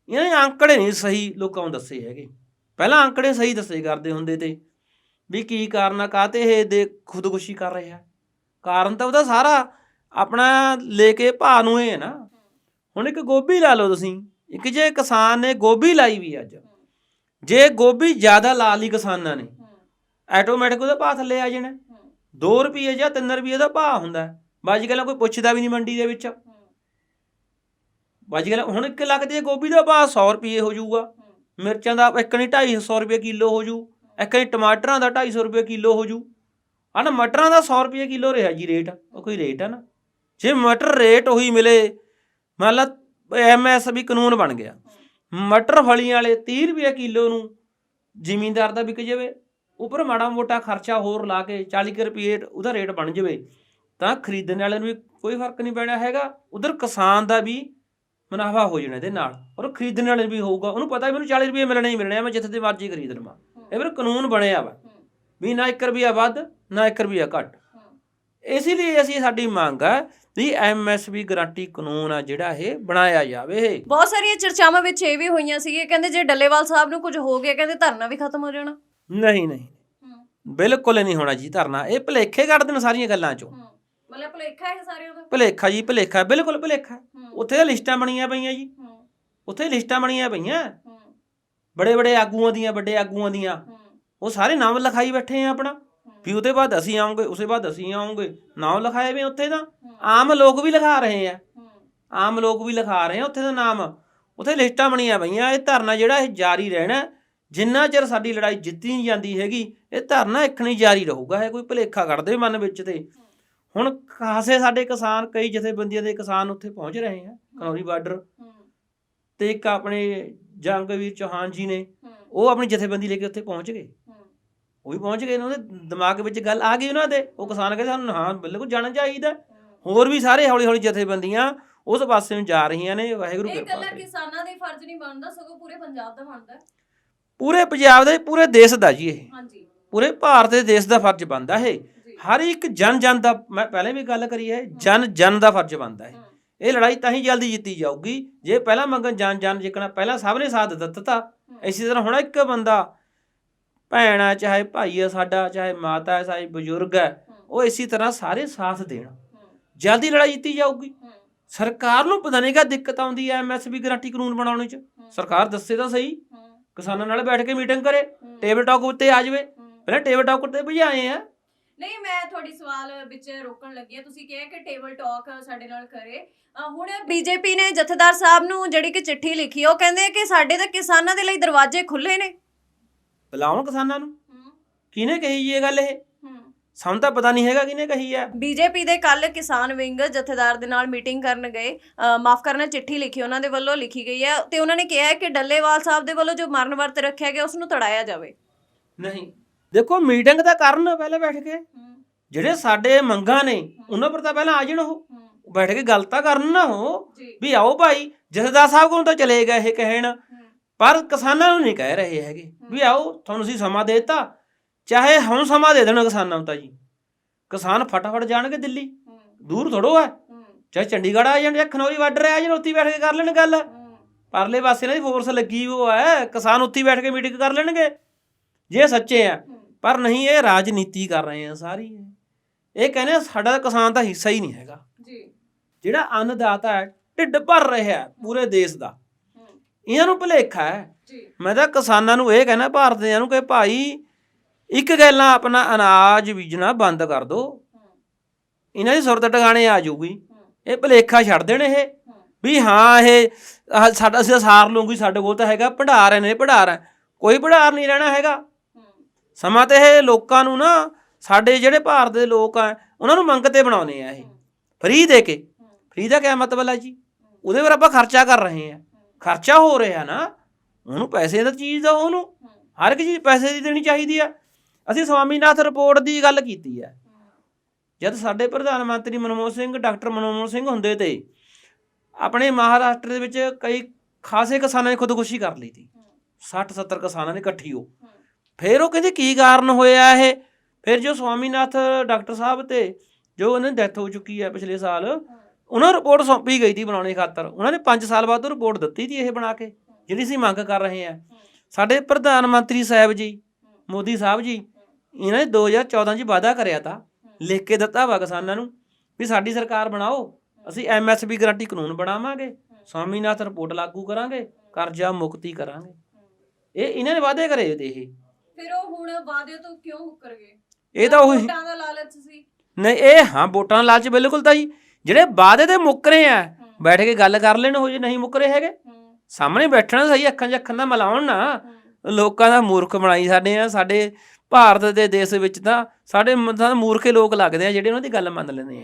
ਇਹਨਾਂ ਨੇ ਆંકੜੇ ਨਹੀਂ ਸਹੀ ਲੋਕਾਂ ਨੂੰ ਦੱਸੇ ਹੈਗੇ। ਪਹਿਲਾਂ ਅੰਕੜੇ ਸਹੀ ਦੱਸੇ ਕਰਦੇ ਹੁੰਦੇ ਤੇ। ਵੀ ਕੀ ਕਾਰਨ ਆ ਕਾਤੇ ਇਹ ਦੇ ਖੁਦਕੁਸ਼ੀ ਕਰ ਰਿਹਾ ਕਾਰਨ ਤਾਂ ਉਹਦਾ ਸਾਰਾ ਆਪਣਾ ਲੈ ਕੇ ਭਾ ਨੂੰ ਇਹ ਹੈ ਨਾ। ਹੁਣ ਇੱਕ ਗੋਭੀ ਲਾ ਲਓ ਤੁਸੀਂ। ਇੱਕ ਜੇ ਕਿਸਾਨ ਨੇ ਗੋਭੀ ਲਾਈ ਵੀ ਅੱਜ। ਜੇ ਗੋਭੀ ਜ਼ਿਆਦਾ ਲਾ ਲਈ ਕਿਸਾਨਾਂ ਨੇ ਆਟੋਮੈਟਿਕ ਉਹਦਾ ਭਾਅ ਥੱਲੇ ਆ ਜਾਣਾ। 2 ਰੁਪਏ ਜਾਂ 3 ਰੁਪਏ ਦਾ ਭਾਅ ਹੁੰਦਾ। ਬਾਜੀ ਗੱਲ ਕੋਈ ਪੁੱਛਦਾ ਵੀ ਨਹੀਂ ਮੰਡੀ ਦੇ ਵਿੱਚ। ਬਾਜੀ ਗੱਲ ਹੁਣ 1 ਲੱਖ ਦੀ ਗੋਭੀ ਦਾ ਭਾਅ 100 ਰੁਪਏ ਹੋ ਜਾਊਗਾ। ਮਿਰਚਾਂ ਦਾ ਇੱਕ ਨਹੀਂ 250 ਰੁਪਏ ਕਿਲੋ ਹੋ ਜੂ ਇੱਕ ਨਹੀਂ ਟਮਾਟਰਾਂ ਦਾ 250 ਰੁਪਏ ਕਿਲੋ ਹੋ ਜੂ। ਆ ਨਾ ਮਟਰਾਂ ਦਾ 100 ਰੁਪਏ ਕਿਲੋ ਰਿਹਾ ਜੀ ਰੇਟ, ਉਹ ਕੋਈ ਰੇਟ ਹੈ ਨਾ। ਜੇ ਮਟਰ ਰੇਟ ਉਹੀ ਮਿਲੇ, ਮੰਨ ਲਾ ਐਮਐਸਪੀ ਕਾਨੂੰਨ ਬਣ ਗਿਆ। ਮਟਰ ਫਲੀਆਂ ਵਾਲੇ 30 ਰੁਪਏ ਕਿਲੋ ਨੂੰ ਜ਼ਿਮੀਂਦਾਰ ਦਾ ਵਿਕ ਜਾਵੇ, ਉੱਪਰ ਮਾੜਾ ਮੋਟਾ ਖਰਚਾ ਹੋਰ ਲਾ ਕੇ 40 ਕੁ ਰੁਪਏ ਉਹਦਾ ਰੇਟ ਬਣ ਜਾਵੇ, ਤਾਂ ਖਰੀਦਣ ਵਾਲੇ ਨੂੰ ਵੀ ਕੋਈ ਫ਼ਰਕ ਨਹੀਂ ਪੈਣਾ ਹੈਗਾ। ਉਧਰ ਕਿਸਾਨ ਦਾ ਵੀ ਮੁਨਾਫਾ ਹੋ ਜਾਣਾ ਇਹਦੇ ਨਾਲ, ਔਰ ਖਰੀਦਣ ਵਾਲੇ ਵੀ ਹੋਊਗਾ। ਉਹਨੂੰ ਪਤਾ ਵੀ ਮੈਨੂੰ 40 ਰੁਪਏ ਮਿਲਣੇ ਹੀ ਮਿਲਣੇ ਆ, ਮੈਂ ਜਿੱਥੇ ਤੇ ਮਰਜ਼ੀ ਖਰੀਦ ਲਵਾਂ। ਇਹ ਫਿਰ ਕਾਨੂੰਨ ਬਣਿਆ ਵਾ। ਵੀ ਨਾ 1 ਰੁਪਿਆ ਵੱਧ ਨਾ 1 ਰੁਪਿਆ ਘੱਟ। ਇਸ ਲਈ ਅਸੀਂ ਸਾਡੀ ਮੰਗ ਹੈ ਵੀ ਐਮਐਸਪੀ ਗਾਰੰਟੀ ਕਾਨੂੰਨ ਆ ਜਿਹੜਾ ਇਹ ਬਣਾਇਆ ਜਾਵੇ। ਬਹੁਤ ਸਾਰੀਆਂ ਚਰਚਾਵਾਂ ਵਿੱਚ ਇਹ ਵੀ ਹੋਈਆਂ ਸੀ ਕਹਿੰਦੇ ਜੇ ਡੱਲੇਵਾਲ ਸਾਹਿਬ ਨੂੰ ਕੁਝ ਹੋ ਗਿਆ ਕਹਿੰਦੇ ਧਰਨਾ ਵੀ ਖਤਮ ਹੋ ਜਾਣਾ। ਨਹੀਂ ਨਹੀਂ। ਬਿਲਕੁਲ ਨਹੀਂ ਹੋਣਾ ਜੀ ਧਰਨਾ। ਇਹ ਭਲੇਖੇ ਕੱਢ ਦੇਣ ਸਾਰੀਆਂ ਗੱਲਾਂ ਚੋਂ। ਮਤਲਬ ਭਲੇਖਾ ਹੈ ਸਾਰਿਆਂ ਦਾ। ਭਲੇਖਾ ਜੀ ਭਲੇਖਾ ਬਿਲਕੁਲ ਭਲੇਖਾ। ਉੱਥੇ ਲਿਸਟਾਂ ਬਣੀਆਂ ਪਈਆਂ ਜੀ। ਉੱਥੇ ਲਿਸਟਾਂ ਬਣੀਆਂ ਪਈਆਂ। ਬੜੇ ਬੜੇ ਆਗੂਆਂ ਦੀਆਂ, ਵੱਡੇ ਆਗੂਆਂ ਦੀਆਂ। ਉਹ ਸਾਰੇ ਨਾਮ ਲਿਖਾਈ ਬੈਠੇ ਆ ਆਪਣਾ। ਵੀ ਉਹਦੇ ਬਾਅਦ ਅਸੀਂ ਆਉਂਗੇ, ਉਸੇ ਬਾਅਦ ਅਸੀਂ ਆਉਂਗੇ। ਨਾਮ ਲਿਖਾਏ ਵੀ ਉੱਥੇ ਦਾ ਆਮ ਲੋਕ ਵੀ ਲਿਖਾ ਰਹੇ ਆ। ਆਮ ਲੋਕ ਵੀ ਲਿਖਾ ਰਹੇ ਆ ਉੱਥੇ ਦਾ ਨਾਮ। ਉੱਥੇ ਲਿਸਟਾਂ ਬਣੀਆਂ ਪਈਆਂ। ਇਹ ਧਰਨਾ ਜਿਹੜਾ ਇਹ ਜਾਰੀ ਰਹਿਣਾ, ਜਿੰਨਾ ਚਿਰ ਸਾਡੀ ਲੜਾਈ ਜਿੱਤੀ ਨਹੀਂ ਜਾਂਦੀ ਹੈਗੀ, ਇਹ ਧਰਨਾ ਇੱਕਣੀ ਜਾਰੀ ਰਹੂਗਾ। ਇਹ ਕੋਈ ਭੁਲੇਖਾ ਕੱਢਦੇ ਮਨ ਵਿੱਚ ਤੇ। ਹੁਣ ਖਾਸੇ ਸਾਡੇ ਕਿਸਾਨ, ਕਈ ਜਥੇਬੰਦੀਆਂ ਦੇ ਕਿਸਾਨ ਉੱਥੇ ਪਹੁੰਚ ਰਹੇ ਆ, ਕਨੌਰੀ ਬਾਰਡਰ। ਤੇ ਇੱਕ ਆਪਣੇ ਜੰਗਵੀਰ ਚੌਹਾਨ ਜੀ ਨੇ ਉਹ ਆਪਣੀ ਜਥੇਬੰਦੀ ਲੈ ਕੇ ਉੱਥੇ ਪਹੁੰਚ ਗਏ। ਉਹ ਵੀ ਪਹੁੰਚ ਗਏ ਨੇ ਉਹਦੇ ਦਿਮਾਗ ਵਿੱਚ ਗੱਲ ਆ ਗਈ ਉਹਨਾਂ ਦੇ। ਉਹ ਕਿਸਾਨ ਕਹਿੰਦੇ ਸਾਨੂੰ ਹਾਂ ਬਿਲਕੁਲ ਜਾਣਾ ਚਾਹੀਦਾ। ਹੋਰ ਵੀ ਸਾਰੇ ਹੌਲੀ ਹੌਲੀ ਜਥੇਬੰਦੀਆਂ ਉਸ ਪਾਸੇ ਨੂੰ ਜਾ ਰਹੀਆਂ ਨੇ ਵਾਹਿਗੁਰੂ ਕਿਰਪਾ ਕਰੇ। ਕਿਸਾਨਾਂ ਦੇ ਫਰਜ਼ ਨਹੀਂ ਬਣਦਾ ਸਗੋਂ ਪੂਰੇ ਪੰਜਾਬ ਦਾ ਬਣਦਾ। ਪੂਰੇ ਪੰਜਾਬ ਦੇ ਪੂਰੇ ਦੇਸ਼ ਦਾ ਜੀ ਇਹ। ਹਾਂਜੀ। ਪੂਰੇ ਭਾਰਤ ਦੇ ਦੇਸ਼ ਦਾ ਫਰਜ਼ ਬਣਦਾ ਇਹ। ਹਰ ਇੱਕ ਜਨ ਜਨ ਦਾ ਮੈਂ ਪਹਿਲੇ ਵੀ ਗੱਲ ਕਰੀ ਹੈ ਜਨ ਜਨ ਦਾ ਫਰਜ਼ ਬਣਦਾ ਹੈ। ਇਹ ਲੜਾਈ ਤਾਂ ਹੀ ਜਲਦੀ ਜਿੱਤੀ ਜਾਊਗੀ। ਜੇ ਪਹਿਲਾਂ ਮੰਗਣ ਜਾਨ ਜਾਨ ਜਿਕਣਾ ਪਹਿਲਾਂ ਸਭ ਨੇ ਸਾਥ ਦਿੱਤਾ। ਇਸੇ ਤਰ੍ਹਾਂ ਹੁਣ ਇੱਕ ਬੰਦਾ ਭੈਣ ਆ ਚਾਹੇ ਭਾਈ ਆ ਸਾਡਾ ਚਾਹੇ ਮਾਤਾ ਹੈ ਚਾਹੇ ਬਜ਼ੁਰਗ ਹੈ। ਉਹ ਇਸੇ ਤਰ੍ਹਾਂ ਸਾਰੇ ਸਾਥ ਦੇਣ। ਜਲਦੀ ਲੜਾਈ ਜਿੱਤੀ ਜਾਊਗੀ। ਸਰਕਾਰ ਨੂੰ ਪਤਾ ਨਹੀਂ ਕਾ ਦਿੱਕਤ ਆਉਂਦੀ ਹੈ ਐਮਐਸਪੀ ਗਾਰੰਟੀ ਕਾਨੂੰਨ ਬਣਾਉਣ 'ਚ। ਸਰਕਾਰ ਦੱਸੇ ਤਾਂ ਸਹੀ। ਕਿਸਾਨਾਂ ਨਾਲ ਬੈਠ ਕੇ ਮੀਟਿੰਗ ਕਰੇ। ਟੇਬਲ ਟਾਕ ਉੱਤੇ ਆ ਜਾਵੇ। ਪਹਿਲਾਂ ਟੇਬਲ ਟਾਕ ਉੱਤੇ ਭਜਾਏ ਆ। ਨਹੀਂ ਮੈਂ ਤੁਹਾਡੀ ਸਵਾਲ ਵਿੱਚ ਰੋਕਣ ਲੱਗੀ ਹਾਂ। ਤੁਸੀਂ ਕਿਹਾ ਕਿ ਟੇਬਲ ਟਾਕ ਸਾਡੇ ਨਾਲ ਕਰੇ। ਹੁਣ ਬੀਜੇਪੀ ਨੇ ਜਥੇਦਾਰ ਸਾਹਿਬ ਨੂੰ ਜਿਹੜੀ ਕਿ ਚਿੱਠੀ ਲਿਖੀ ਉਹ ਕਹਿੰਦੇ ਕਿ ਸਾਡੇ ਤਾਂ ਕਿਸਾਨਾਂ ਦੇ ਲਈ ਦਰਵਾਜ਼ੇ ਖੁੱਲੇ ਨੇ। ਬੁਲਾਉਣ ਕਿਸਾਨਾਂ ਨੂੰ। ਕਿਹਨੇ ਕਹੀ ਜੀ ਇਹ ਗੱਲ ਇਹ? ਸਾਨੂੰ ਤਾਂ ਪਤਾ ਨਹੀਂ ਹੈਗਾ ਕਿਹਨੇ ਕਹੀ ਹੈ ਬੀਜੇਪੀ ਦੇ ਕੱਲ ਕਿਸਾਨ ਵਿੰਗ ਜਥੇਦਾਰ ਦੇ ਨਾਲ ਮੀਟਿੰਗ ਕਰਨ ਗਏ। ਮਾਫ ਕਰਨਾ ਚਿੱਠੀ ਲਿਖੀ ਉਹਨਾਂ ਦੇ ਵੱਲੋਂ ਲਿਖੀ ਗਈ ਹੈ। ਤੇ ਉਹਨਾਂ ਨੇ ਕਿਹਾ ਹੈ ਕਿ ਡੱਲੇਵਾਲ ਸਾਹਿਬ ਦੇ ਵੱਲੋਂ ਜੋ ਮਰਨ ਵਰਤ ਰੱਖਿਆ ਗਿਆ ਉਸ ਨੂੰ ਤੜਾਇਆ ਜਾਵੇ। ਨਹੀਂ। ਦੇਖੋ ਮੀਟਿੰਗ ਤਾਂ ਕਰਨ ਪਹਿਲਾਂ ਬੈਠ ਕੇ। ਜਿਹੜੇ ਸਾਡੇ ਮੰਗਾਂ ਨੇ ਉਹਨਾਂ ਪਰ ਤਾਂ ਪਹਿਲਾਂ ਆ ਜਾਣ ਉਹ। ਬੈਠ ਕੇ ਗੱਲ ਤਾਂ ਕਰਨ ਨਾ ਉਹ ਜੀ। ਵੀ ਆਓ ਭਾਈ ਜਥੇਦਾਰ ਸਾਹਿਬ ਕੋਲ ਤਾਂ ਚਲੇ ਗਏ ਇਹ ਕਹਿਣ। ਪਰ ਕਿਸਾਨਾਂ ਨੂੰ ਨਹੀਂ ਕਹਿ ਰਹੇ ਹੈਗੇ ਵੀ ਆਓ ਤੁਹਾਨੂੰ ਅਸੀਂ ਸਮਾਂ ਦੇ ਦਿੱਤਾ। ਚਾਹੇ ਹੁਣ ਸਮਾਂ ਦੇ ਦੇਣ ਕਿਸਾਨਾਂ ਨੂੰ ਤਾਂ ਜੀ। ਕਿਸਾਨ ਫਟਾਫਟ ਜਾਣਗੇ ਦਿੱਲੀ। ਦੂਰ ਥੋੜੋ ਹੈ। ਚਾਹੇ ਚੰਡੀਗੜ੍ਹ ਆ ਜਾਣ ਜਾਂ ਖਨੌਰੀ ਬਾਰਡਰ ਆ ਜਾਣ ਉੱਥੇ ਹੀ ਬੈਠ ਕੇ ਕਰ ਲੈਣ ਗੱਲ। ਪਰਲੇ ਪਾਸੇ ਇਹਨਾਂ ਦੀ ਫੋਰਸ ਲੱਗੀ ਉਹ ਹੈ ਕਿਸਾਨ ਉੱਥੇ ਹੀ ਬੈਠ ਕੇ ਮੀਟਿੰਗ ਕਰ ਲੈਣਗੇ। ਜੇ ਸੱਚੇ ਆ ਪਰ ਨਹੀਂ ਇਹ ਰਾਜਨੀਤੀ ਕਰ ਰਹੇ ਆ ਸਾਰੀ। ਇਹ। ਕਹਿੰਦੇ ਸਾਡਾ ਕਿਸਾਨ ਦਾ ਹਿੱਸਾ ਹੀ ਨਹੀਂ ਹੈਗਾ। ਜੀ। ਜਿਹੜਾ ਅੰਨਦਾਤਾ ਹੈ ਢਿੱਡ ਭਰ ਰਿਹਾ ਹੈ ਪੂਰੇ ਦੇਸ਼ ਦਾ। ਇਹਨਾਂ ਨੂੰ ਭੁਲੇਖਾ ਹੈ। ਜੀ। ਮੈਂ ਤਾਂ ਕਿਸਾਨਾਂ ਨੂੰ ਇਹ ਕਹਿਣਾ ਭਾਰਤੀਆਂ ਨੂੰ ਕਿ ਭਾਈ ਇੱਕ ਗੱਲਾਂ ਆਪਣਾ ਅਨਾਜ ਬੀਜਣਾ ਬੰਦ ਕਰ ਦਿਓ ਇਹਨਾਂ ਦੀ ਸੁਰਤ ਟਿਕਾਣੇ ਆ ਜਾਊਗੀ। ਇਹ ਭੁਲੇਖਾ ਛੱਡ ਦੇਣ ਇਹ। ਵੀ ਹਾਂ ਇਹ ਸਾਡਾ ਅਸੀਂ ਸਾਰ ਲੂੰਗੀ ਸਾਡੇ ਕੋਲ ਤਾਂ ਹੈਗਾ ਭੰਡਾਰ ਨੇ ਭੰਡਾਰ ਹੈ। ਕੋਈ ਭੰਡਾਰ ਨਹੀਂ ਰਹਿਣਾ ਹੈਗਾ। ਸਮਾਂ ਤੇ ਇਹ ਲੋਕਾਂ ਨੂੰ ਨਾ, ਸਾਡੇ ਜਿਹੜੇ ਭਾਰਤ ਦੇ ਲੋਕ ਆ, ਉਹਨਾਂ ਨੂੰ ਮੰਗ ਤੇ ਬਣਾਉਨੇ ਆ ਇਹ। ਫਰੀ ਦੇ ਕੇ। ਫਰੀ ਦਾ ਕਿਆ ਮਤਲਬ ਹੈ ਜੀ? ਉਹਦੇ ਪਰ ਆਪਾਂ ਖਰਚਾ ਕਰ ਰਹੇ ਆ। ਖਰਚਾ ਹੋ ਰਿਹਾ ਨਾ, ਉਹਨੂੰ ਪੈਸੇ ਦਾ ਚੀਜ਼ ਦਾ ਉਹਨੂੰ। ਹਰ ਇੱਕ ਚੀਜ਼ ਪੈਸੇ ਦੀ ਦੇਣੀ ਚਾਹੀਦੀ ਆ। ਅਸੀਂ ਸਵਾਮੀਨਾਥ ਰਿਪੋਰਟ ਦੀ ਗੱਲ ਕੀਤੀ ਆ। ਜਦ ਸਾਡੇ ਪ੍ਰਧਾਨ ਮੰਤਰੀ ਮਨਮੋਹਨ ਸਿੰਘ, ਡਾਕਟਰ ਮਨਮੋਹਨ ਸਿੰਘ ਹੁੰਦੇ ਤੇ, ਆਪਣੇ ਮਹਾਰਾਸ਼ਟਰ ਦੇ ਵਿੱਚ ਕਈ ਖਾਸੇ ਕਿਸਾਨਾਂ ਨੇ ਖੁਦਕੁਸ਼ੀ ਕਰ ਲਈ ਸੀ। 60 70 ਕਿਸਾਨਾਂ ਨੇ ਇਕੱਠੀ ਹੋ। ਫਿਰ ਉਹ ਕਹਿੰਦੇ ਕੀ ਕਾਰਨ ਹੋਇਆ ਇਹ? ਫਿਰ ਜੋ ਸਵਾਮੀਨਾਥ ਡਾਕਟਰ ਸਾਹਿਬ ਤੇ ਜੋ ਉਹਨਾਂ ਦੀ ਡੈਥ ਹੋ ਚੁੱਕੀ ਹੈ ਪਿਛਲੇ ਸਾਲ, ਉਹਨਾਂ ਨੂੰ ਰਿਪੋਰਟ ਸੌਂਪੀ ਗਈ ਸੀ ਬਣਾਉਣੇ ਖਾਤਰ। ਉਹਨਾਂ ਨੇ 5 ਸਾਲ ਬਾਅਦ ਉਹ ਰਿਪੋਰਟ ਦਿੱਤੀ ਸੀ ਇਹ ਬਣਾ ਕੇ, ਜਿਹੜੀ ਅਸੀਂ ਮੰਗ ਕਰ ਰਹੇ ਹਾਂ। ਸਾਡੇ ਪ੍ਰਧਾਨ ਮੰਤਰੀ ਸਾਹਿਬ ਜੀ, ਮੋਦੀ ਸਾਹਿਬ ਜੀ, ਇਹਨਾਂ ਨੇ 2014 'ਚ ਵਾਅਦਾ ਕਰਿਆ ਤਾਂ, ਲਿਖ ਕੇ ਦਿੱਤਾ ਵਾ ਕਿਸਾਨਾਂ ਨੂੰ ਵੀ ਸਾਡੀ ਸਰਕਾਰ ਬਣਾਓ, ਅਸੀਂ ਐਮਐਸਪੀ ਗਰੰਟੀ ਕਾਨੂੰਨ ਬਣਾਵਾਂਗੇ, ਸਵਾਮੀਨਾਥ ਰਿਪੋਰਟ ਲਾਗੂ ਕਰਾਂਗੇ, ਕਰਜ਼ਾ ਮੁਕਤੀ ਕਰਾਂਗੇ। ਇਹ ਇਹਨਾਂ ਨੇ ਵਾਅਦੇ ਕਰੇ ਤੇ ਇਹ। ਫਿਰ ਉਹ ਹੁਣ ਵਾਅਦੇ ਤੋਂ ਕਿਉਂ ਮੁੱਕਰ ਗਏ? ਇਹ ਤਾਂ ਉਹੀ ਵੋਟਾਂ ਦਾ ਲਾਲਚ ਸੀ। ਨਹੀਂ ਇਹ ਹਾਂ ਵੋਟਾਂ ਦਾ ਲਾਲਚ ਬਿਲਕੁਲ ਤਾਂ ਜੀ ਜਿਹੜੇ ਵਾਅਦੇ ਤੇ ਮੁੱਕਰੇ ਆ ਬੈਠ ਕੇ ਗੱਲ ਕਰ ਲੈਣ ਉਹ ਜੇ ਨਹੀਂ ਮੁੱਕਰੇ ਹੈਗੇ। ਸਾਹਮਣੇ ਬੈਠਣਾ ਸਹੀ ਅੱਖਾਂ 'ਚ ਅੱਖਾਂ ਦਾ ਮਿਲਾਉਣ ਨਾ। ਲੋਕਾਂ ਦਾ ਮੂਰਖ ਬਣਾਈ ਸਾਡੇ ਆ ਸਾਡੇ ਭਾਰਤ ਦੇ ਦੇਸ਼ ਵਿੱਚ ਤਾਂ ਸਾਡੇ ਮ- ਤਾਂ ਮੂਰਖੇ ਲੋਕ ਲੱਗਦੇ ਆ ਜਿਹੜੇ ਉਹਨਾਂ ਦੀ ਗੱਲ ਮੰਨ ਲੈਂਦੇ ਆ।